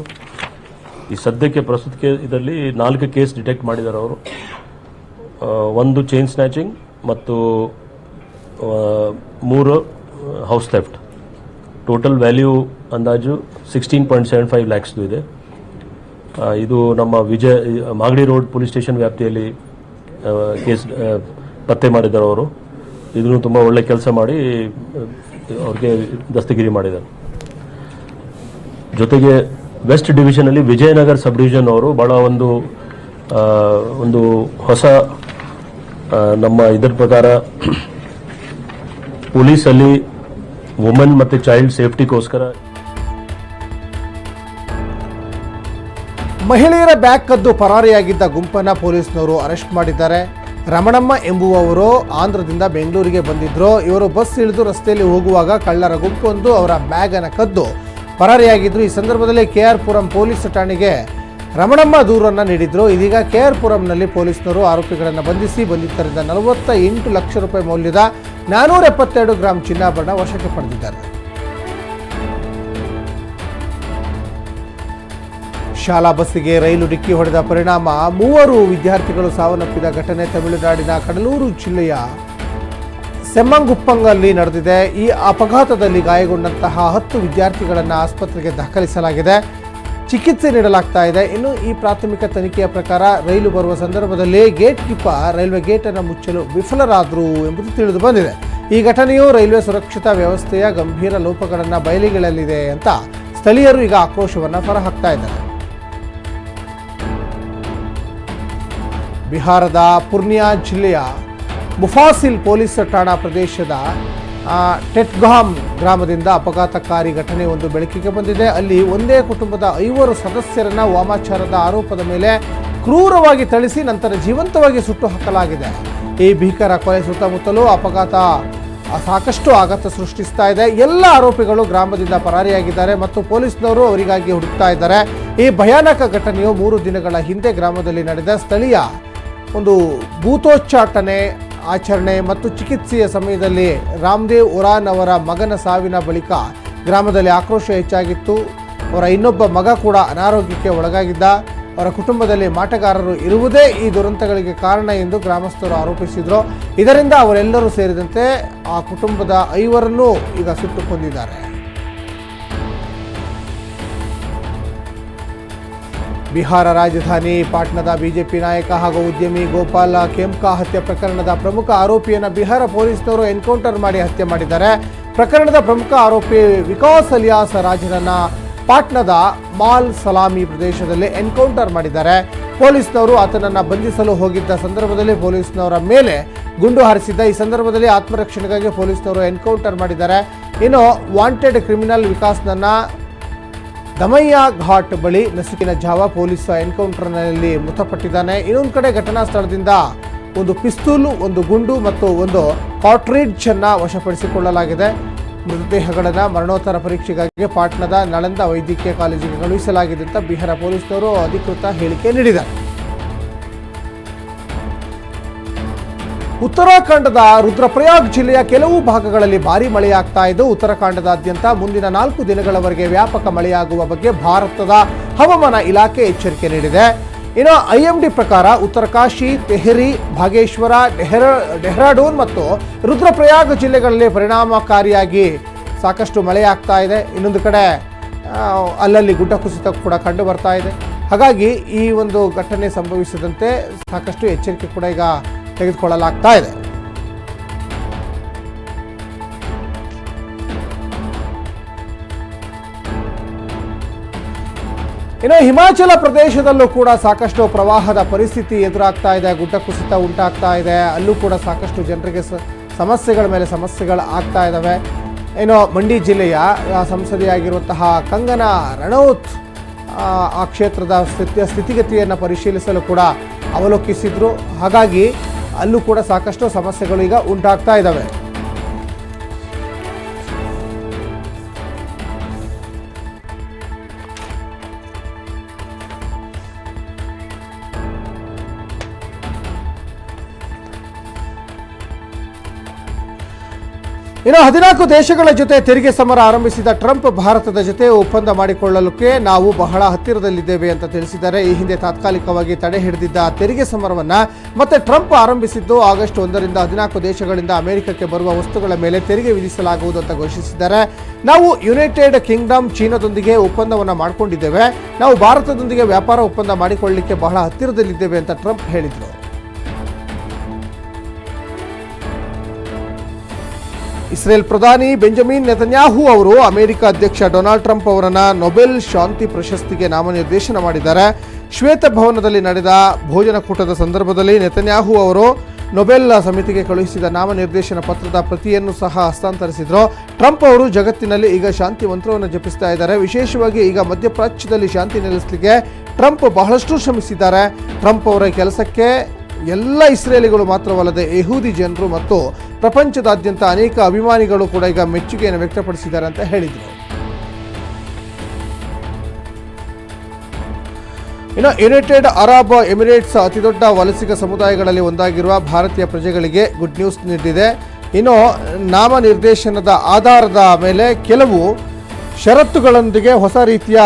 ಈ ಸದ್ಯಕ್ಕೆ ಪ್ರಸ್ತುತ ಇದರಲ್ಲಿ ನಾಲ್ಕು ಕೇಸ್ ಡಿಟೆಕ್ಟ್ ಮಾಡಿದ್ದಾರೆ ಅವರು. ಒಂದು ಚೈನ್ ಸ್ನ್ಯಾಚಿಂಗ್ ಮತ್ತು ಮೂರು ಹೌಸ್ ಥೆಫ್ಟ್ ಟೋಟಲ್ ವ್ಯಾಲ್ಯೂ ಅಂದಾಜು ಸಿಕ್ಸ್ಟೀನ್ ಪಾಯಿಂಟ್ ಸೆವೆನ್ ಫೈವ್ ಲ್ಯಾಕ್ಸ್ದು ಇದೆ. ಇದು ನಮ್ಮ Vijaya Magadi road police station ವ್ಯಾಪ್ತಿಯಲ್ಲಿ ಕೇಸ್ ಪತ್ತೆ ಮಾಡಿದ್ದಾರೆ ಅವರು. ಇದನ್ನು ತುಂಬ ಒಳ್ಳೆ ಕೆಲಸ ಮಾಡಿ ಅವ್ರಿಗೆ ದಸ್ತಗಿರಿ ಮಾಡಿದ್ದಾರೆ. ಜೊತೆಗೆ ವೆಸ್ಟ್ ಡಿವಿಷನಲ್ಲಿ ವಿಜಯನಗರ ಸಬ್ ಡಿವಿಷನ್ ಅವರು ಭಾಳ ಒಂದು ಒಂದು ಹೊಸ ನಮ್ಮ ಇದರ ಪ್ರಕಾರ <clears throat> ಪೊಲೀಸಲ್ಲಿ ವುಮೆನ್ ಮತ್ತು ಚೈಲ್ಡ್ ಸೇಫ್ಟಿಗೋಸ್ಕರ ಮಹಿಳೆಯರ ಬ್ಯಾಗ್ ಕದ್ದು ಪರಾರಿಯಾಗಿದ್ದ ಗುಂಪನ್ನು ಪೊಲೀಸ್ನವರು ಅರೆಸ್ಟ್ ಮಾಡಿದ್ದಾರೆ. ರಮಣಮ್ಮ ಎಂಬುವವರು ಆಂಧ್ರದಿಂದ ಬೆಂಗಳೂರಿಗೆ ಬಂದಿದ್ದರು ಇವರು ಬಸ್ ಇಳಿದು ರಸ್ತೆಯಲ್ಲಿ ಹೋಗುವಾಗ ಕಳ್ಳರ ಗುಂಪೊಂದು ಅವರ ಬ್ಯಾಗ್ ಅನ್ನು ಕದ್ದು ಪರಾರಿಯಾಗಿದ್ದರು ಈ ಸಂದರ್ಭದಲ್ಲಿ ಕೆ ಆರ್ ಪುರಂ ಪೊಲೀಸ್ ಠಾಣೆಗೆ ರಮಣಮ್ಮ ದೂರನ್ನು ನೀಡಿದ್ರು. ಇದೀಗ ಕೆ ಆರ್ ಪುರಂನಲ್ಲಿ ಪೊಲೀಸ್ನವರು ಆರೋಪಿಗಳನ್ನು ಬಂಧಿಸಿ ಬಂಧಿತರಿಂದ ನಲವತ್ತ ಲಕ್ಷ ರೂಪಾಯಿ ಮೌಲ್ಯದ ನಾನೂರ ಎಪ್ಪತ್ತೆರಡು ಗ್ರಾಂ ಚಿನ್ನಾಭರಣ ವಶಕ್ಕೆ ಪಡೆದಿದ್ದಾರೆ. ಶಾಲಾ ಬಸ್ಸಿಗೆ ರೈಲು ಡಿಕ್ಕಿ ಹೊಡೆದ ಪರಿಣಾಮ. ಮೂವರು ವಿದ್ಯಾರ್ಥಿಗಳು ಸಾವನ್ನಪ್ಪಿದ ಘಟನೆ ತಮಿಳುನಾಡಿನ ಕಡಲೂರು ಜಿಲ್ಲೆಯ ಸೆಮ್ಮಂಗುಪ್ಪಂಗಲ್ಲಿ ನಡೆದಿದೆ. ಈ ಅಪಘಾತದಲ್ಲಿ ಗಾಯಗೊಂಡಂತಹ ಹತ್ತು ವಿದ್ಯಾರ್ಥಿಗಳನ್ನು ಆಸ್ಪತ್ರೆಗೆ ದಾಖಲಿಸಲಾಗಿದೆ. ಚಿಕಿತ್ಸೆ ನೀಡಲಾಗ್ತಾ ಇದೆ. ಇನ್ನು ಈ ಪ್ರಾಥಮಿಕ ತನಿಖೆಯ ಪ್ರಕಾರ ರೈಲು ಬರುವ ಸಂದರ್ಭದಲ್ಲಿ ಗೇಟ್ ಕೀಪರ್ ರೈಲ್ವೆ ಗೇಟನ್ನು ಮುಚ್ಚಲು ವಿಫಲರಾದರು ಎಂಬುದು ತಿಳಿದು ಬಂದಿದೆ. ಈ ಘಟನೆಯು ರೈಲ್ವೆ ಸುರಕ್ಷತಾ ವ್ಯವಸ್ಥೆಯ ಗಂಭೀರ ಲೋಪಗಳನ್ನು ಬಯಲಿಗೆಳಲಿದೆ ಅಂತ ಸ್ಥಳೀಯರು ಈಗ ಆಕ್ರೋಶವನ್ನು ಹೊರಹಾಕ್ತಾ ಇದ್ದಾರೆ. ಬಿಹಾರದ ಪೂರ್ಣಿಯಾ ಜಿಲ್ಲೆಯ ಮುಫಾಸಿಲ್ ಪೊಲೀಸ್ ಠಾಣಾ ಪ್ರದೇಶದ ಟೆಟ್ಗಾಮ್ ಗ್ರಾಮದಿಂದ ಅಪಘಾತಕಾರಿ ಘಟನೆ ಒಂದು ಬೆಳಕಿಗೆ ಬಂದಿದೆ. ಅಲ್ಲಿ ಒಂದೇ ಕುಟುಂಬದ ಐವರು ಸದಸ್ಯರನ್ನು ವಾಮಾಚಾರದ ಆರೋಪದ ಮೇಲೆ ಕ್ರೂರವಾಗಿ ಥಳಿಸಿ ನಂತರ ಜೀವಂತವಾಗಿ ಸುಟ್ಟು ಹಾಕಲಾಗಿದೆ. ಈ ಭೀಕರ ಕೊಲೆ ಸುತ್ತಮುತ್ತಲೂ ಅಪಘಾತ ಸಾಕಷ್ಟು ಆಘಾತ ಸೃಷ್ಟಿಸ್ತಾ ಇದೆ. ಎಲ್ಲ ಆರೋಪಿಗಳು ಗ್ರಾಮದಿಂದ ಪರಾರಿಯಾಗಿದ್ದಾರೆ ಮತ್ತು ಪೊಲೀಸ್ನವರು ಅವರಿಗಾಗಿ ಹುಡುಕ್ತಾ ಇದ್ದಾರೆ. ಈ ಭಯಾನಕ ಘಟನೆಯು ಮೂರು ದಿನಗಳ ಹಿಂದೆ ಗ್ರಾಮದಲ್ಲಿ ನಡೆದ ಸ್ಥಳೀಯ ಒಂದು ಭೂತೋಚ್ಚಾಟನೆ ಆಚರಣೆ ಮತ್ತು ಚಿಕಿತ್ಸೆಯ ಸಮಯದಲ್ಲಿ ರಾಮದೇವ್ ಉರಾನ್ ಅವರ ಮಗನ ಸಾವಿನ ಬಳಿಕ ಗ್ರಾಮದಲ್ಲಿ ಆಕ್ರೋಶ ಹೆಚ್ಚಾಗಿತ್ತು. ಅವರ ಇನ್ನೊಬ್ಬ ಮಗ ಕೂಡ ಅನಾರೋಗ್ಯಕ್ಕೆ ಒಳಗಾಗಿದ್ದ. ಅವರ ಕುಟುಂಬದಲ್ಲಿ ಮಾಟಗಾರರು ಇರುವುದೇ ಈ ದುರಂತಗಳಿಗೆ ಕಾರಣ ಎಂದು ಗ್ರಾಮಸ್ಥರು ಆರೋಪಿಸಿದರು. ಇದರಿಂದ ಅವರೆಲ್ಲರೂ ಸೇರಿದಂತೆ ಆ ಕುಟುಂಬದ ಐವರನ್ನೂ ಈಗ ಸುಟ್ಟು ಕೊಂದಿದ್ದಾರೆ. ಬಿಹಾರ ರಾಜಧಾನಿ ಪಾಟ್ನಾದ ಬಿಜೆಪಿ ನಾಯಕ ಹಾಗೂ ಉದ್ಯಮಿ ಗೋಪಾಲ ಕೆಂಪ್ಕಾ ಹತ್ಯೆ ಪ್ರಕರಣದ ಪ್ರಮುಖ ಆರೋಪಿಯನ್ನು ಬಿಹಾರ ಪೊಲೀಸ್ನವರು ಎನ್ಕೌಂಟರ್ ಮಾಡಿ ಹತ್ಯೆ ಮಾಡಿದ್ದಾರೆ. ಪ್ರಕರಣದ ಪ್ರಮುಖ ಆರೋಪಿ ವಿಕಾಸ್ ಅಲಿಯಾಸ್ ರಾಜನನ್ನ ಪಾಟ್ನಾದ ಮಾಲ್ ಸಲಾಮಿ ಪ್ರದೇಶದಲ್ಲಿ ಎನ್ಕೌಂಟರ್ ಮಾಡಿದ್ದಾರೆ. ಪೊಲೀಸ್ನವರು ಆತನನ್ನು ಬಂಧಿಸಲು ಹೋಗಿದ್ದ ಸಂದರ್ಭದಲ್ಲಿ ಪೊಲೀಸ್ನವರ ಮೇಲೆ ಗುಂಡು ಹಾರಿಸಿದ್ದ ಈ ಸಂದರ್ಭದಲ್ಲಿ ಆತ್ಮರಕ್ಷಣೆಗಾಗಿ ಪೊಲೀಸ್ನವರು ಎನ್ಕೌಂಟರ್ ಮಾಡಿದ್ದಾರೆ. ಇನ್ನು ವಾಂಟೆಡ್ ಕ್ರಿಮಿನಲ್ ವಿಕಾಸ್ನನ್ನ ದಮಯ್ಯ ಘಾಟ್ ಬಳಿ ನಸುಕಿನ ಜಾವ ಪೊಲೀಸ್ ಎನ್ಕೌಂಟರ್ನಲ್ಲಿ ಮೃತಪಟ್ಟಿದ್ದಾನೆ. ಇನ್ನೊಂದು ಕಡೆ ಘಟನಾ ಸ್ಥಳದಿಂದ ಒಂದು ಪಿಸ್ತೂಲು, ಒಂದು ಗುಂಡು ಮತ್ತು ಒಂದು ಕಾಟ್ರಿಡ್ಜ್ ಅನ್ನ ವಶಪಡಿಸಿಕೊಳ್ಳಲಾಗಿದೆ. ಮೃತದೇಹಗಳನ್ನು ಮರಣೋತ್ತರ ಪರೀಕ್ಷೆಗಾಗಿ ಪಾಟ್ನಾದ ನಳಂದ ವೈದ್ಯಕೀಯ ಕಾಲೇಜಿಗೆ ಕಳುಹಿಸಲಾಗಿದೆ ಅಂತ ಬಿಹಾರ ಪೊಲೀಸರು ಅಧಿಕೃತ ಹೇಳಿಕೆ ನೀಡಿದ್ದಾರೆ. ಉತ್ತರಾಖಂಡದ ರುದ್ರಪ್ರಯಾಗ್ ಜಿಲ್ಲೆಯ ಕೆಲವು ಭಾಗಗಳಲ್ಲಿ ಭಾರಿ ಮಳೆಯಾಗ್ತಾ ಇದ್ದು, ಉತ್ತರಾಖಂಡದಾದ್ಯಂತ ಮುಂದಿನ ನಾಲ್ಕು ದಿನಗಳವರೆಗೆ ವ್ಯಾಪಕ ಮಳೆಯಾಗುವ ಬಗ್ಗೆ ಭಾರತದ ಹವಾಮಾನ ಇಲಾಖೆ ಎಚ್ಚರಿಕೆ ನೀಡಿದೆ. ಇನ್ನು ಐಎಂಡಿ ಪ್ರಕಾರ ಉತ್ತರಕಾಶಿ, ತೆಹರಿ, ಭಾಗೇಶ್ವರ ಡೆಹ್ರ ಡೆಹ್ರಾಡೂನ್ ಮತ್ತು ರುದ್ರಪ್ರಯಾಗ್ ಜಿಲ್ಲೆಗಳಲ್ಲಿ ಪರಿಣಾಮಕಾರಿಯಾಗಿ ಸಾಕಷ್ಟು ಮಳೆಯಾಗ್ತಾ ಇದೆ. ಇನ್ನೊಂದು ಕಡೆ ಅಲ್ಲಲ್ಲಿ ಗುಡ್ಡ ಕುಸಿತ ಕೂಡ ಕಂಡು ಬರ್ತಾ ಇದೆ. ಹಾಗಾಗಿ ಈ ಒಂದು ಘಟನೆ ಸಂಭವಿಸದಂತೆ ಸಾಕಷ್ಟು ಎಚ್ಚರಿಕೆ ಕೂಡ ಈಗ ತೆಗೆದುಕೊಳ್ಳಲಾಗ್ತಾ ಇದೆ. ಇನ್ನು ಹಿಮಾಚಲ ಪ್ರದೇಶದಲ್ಲೂ ಕೂಡ ಸಾಕಷ್ಟು ಪ್ರವಾಹದ ಪರಿಸ್ಥಿತಿ ಎದುರಾಗ್ತಾ ಇದೆ. ಗುಡ್ಡ ಕುಸಿತ ಉಂಟಾಗ್ತಾ ಇದೆ. ಅಲ್ಲೂ ಕೂಡ ಸಾಕಷ್ಟು ಜನರಿಗೆ ಸಮಸ್ಯೆಗಳ ಮೇಲೆ ಸಮಸ್ಯೆಗಳು ಆಗ್ತಾ ಇದ್ದಾವೆ ಇನ್ನು ಮಂಡಿ ಜಿಲ್ಲೆಯ ಸಂಸದೆಯಾಗಿರುವಂತಹ ಕಂಗನಾ ರಣೌತ್, ಆ ಕ್ಷೇತ್ರದ ಸ್ಥಿತಿ ಸ್ಥಿತಿಗತಿಯನ್ನು ಪರಿಶೀಲಿಸಲು ಕೂಡ ಅವಲೋಕಿಸಿದ್ರು. ಹಾಗಾಗಿ ಅಲ್ಲೂ ಕೂಡ ಸಾಕಷ್ಟು ಸಮಸ್ಯೆಗಳು ಈಗ ಉಂಟಾಗ್ತಾ ಇದ್ದಾವೆ ಇನ್ನು ಹದಿನಾಲ್ಕು ದೇಶಗಳ ಜೊತೆ ತೆರಿಗೆ ಸಮರ ಆರಂಭಿಸಿದ ಟ್ರಂಪ್ ಭಾರತದ ಜೊತೆ ಒಪ್ಪಂದ ಮಾಡಿಕೊಳ್ಳಲಿಕ್ಕೆ ನಾವು ಬಹಳ ಹತ್ತಿರದಲ್ಲಿದ್ದೇವೆ ಅಂತ ತಿಳಿಸಿದ್ದಾರೆ. ಈ ಹಿಂದೆ ತಾತ್ಕಾಲಿಕವಾಗಿ ತಡೆ ಹಿಡಿದಿದ್ದ ತೆರಿಗೆ ಸಮರವನ್ನ ಮತ್ತೆ ಟ್ರಂಪ್ ಆರಂಭಿಸಿದ್ದು ಆಗಸ್ಟ್ ಒಂದರಿಂದ ಹದಿನಾಲ್ಕು ದೇಶಗಳಿಂದ ಅಮೆರಿಕಕ್ಕೆ ಬರುವ ವಸ್ತುಗಳ ಮೇಲೆ ತೆರಿಗೆ ವಿಧಿಸಲಾಗುವುದು ಅಂತ ಘೋಷಿಸಿದ್ದಾರೆ. ನಾವು ಯುನೈಟೆಡ್ ಕಿಂಗ್ಡಮ್ ಚೀನಾದೊಂದಿಗೆ ಒಪ್ಪಂದವನ್ನು ಮಾಡಿಕೊಂಡಿದ್ದೇವೆ. ನಾವು ಭಾರತದೊಂದಿಗೆ ವ್ಯಾಪಾರ ಒಪ್ಪಂದ ಮಾಡಿಕೊಳ್ಳಲಿಕ್ಕೆ ಬಹಳ ಹತ್ತಿರದಲ್ಲಿದ್ದೇವೆ ಅಂತ ಟ್ರಂಪ್ ಹೇಳಿದರು. ಇಸ್ರೇಲ್ ಪ್ರಧಾನಿ ಬೆಂಜಮಿನ್ ನೆತನ್ಯಾಹು ಅವರು ಅಮೆರಿಕ ಅಧ್ಯಕ್ಷ ಡೊನಾಲ್ಡ್ ಟ್ರಂಪ್ ಅವರನ್ನ ನೊಬೆಲ್ ಶಾಂತಿ ಪ್ರಶಸ್ತಿಗೆ ನಾಮನಿರ್ದೇಶನ ಮಾಡಿದ್ದಾರೆ. ಶ್ವೇತಭವನದಲ್ಲಿ ನಡೆದ ಭೋಜನಕೂಟದ ಸಂದರ್ಭದಲ್ಲಿ ನೆತನ್ಯಾಹು ಅವರು ನೊಬೆಲ್ ಸಮಿತಿಗೆ ಕಳುಹಿಸಿದ ನಾಮನಿರ್ದೇಶನ ಪತ್ರದ ಪ್ರತಿಯನ್ನು ಸಹ ಹಸ್ತಾಂತರಿಸಿದ್ರು. ಟ್ರಂಪ್ ಅವರು ಜಗತ್ತಿನಲ್ಲಿ ಈಗ ಶಾಂತಿ ಮಂತ್ರವನ್ನು ಜಪಿಸ್ತಾ ಇದ್ದಾರೆ. ವಿಶೇಷವಾಗಿ ಈಗ ಮಧ್ಯಪ್ರಾಚ್ಯದಲ್ಲಿ ಶಾಂತಿ ನೆಲೆಸಲಿಕ್ಕೆ ಟ್ರಂಪ್ ಬಹಳಷ್ಟು ಶ್ರಮಿಸಿದ್ದಾರೆ. ಟ್ರಂಪ್ ಅವರ ಕೆಲಸಕ್ಕೆ ಎಲ್ಲ ಇಸ್ರೇಲಿಗಳು ಮಾತ್ರವಲ್ಲದೆ ಯಹೂದಿ ಜನರು ಮತ್ತು ಪ್ರಪಂಚದಾದ್ಯಂತ ಅನೇಕ ಅಭಿಮಾನಿಗಳು ಕೂಡ ಈಗ ಮೆಚ್ಚುಗೆಯನ್ನು ವ್ಯಕ್ತಪಡಿಸಿದ್ದಾರೆ ಅಂತ ಹೇಳಿದರು. ಇನ್ನು ಯುನೈಟೆಡ್ ಅರಬ್ ಎಮಿರೇಟ್ಸ್ ಅತಿದೊಡ್ಡ ವಲಸಿಗ ಸಮುದಾಯಗಳಲ್ಲಿ ಒಂದಾಗಿರುವ ಭಾರತೀಯ ಪ್ರಜೆಗಳಿಗೆ ಗುಡ್ ನ್ಯೂಸ್ ನೀಡಿದೆ. ಇನ್ನು ನಾಮನಿರ್ದೇಶನದ ಆಧಾರದ ಮೇಲೆ ಕೆಲವು ಷರತ್ತುಗಳೊಂದಿಗೆ ಹೊಸ ರೀತಿಯ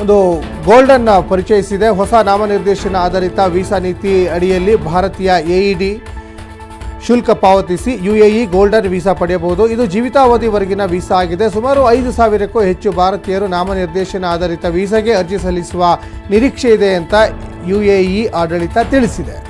ಒಂದು ಗೋಲ್ಡನ್ ಪರಿಚಯಿಸಿದೆ. ಹೊಸ ನಾಮನಿರ್ದೇಶನ ಆಧಾರಿತ ವೀಸಾ ನೀತಿ ಅಡಿಯಲ್ಲಿ ಭಾರತೀಯ ಎಇಡಿ ಶುಲ್ಕ ಪಾವತಿಸಿ ಯುಎಇ ಗೋಲ್ಡನ್ ವೀಸಾ ಪಡೆಯಬಹುದು. ಇದು ಜೀವಿತಾವಧಿವರೆಗಿನ ವೀಸಾ ಆಗಿದೆ. ಸುಮಾರು ಐದು ಸಾವಿರಕ್ಕೂ ಹೆಚ್ಚು ಭಾರತೀಯರು ನಾಮನಿರ್ದೇಶನ ಆಧಾರಿತ ವೀಸಾಗೆ ಅರ್ಜಿ ಸಲ್ಲಿಸುವ ನಿರೀಕ್ಷೆ ಇದೆ ಅಂತ ಯುಎಇ ಆಡಳಿತ ತಿಳಿಸಿದೆ.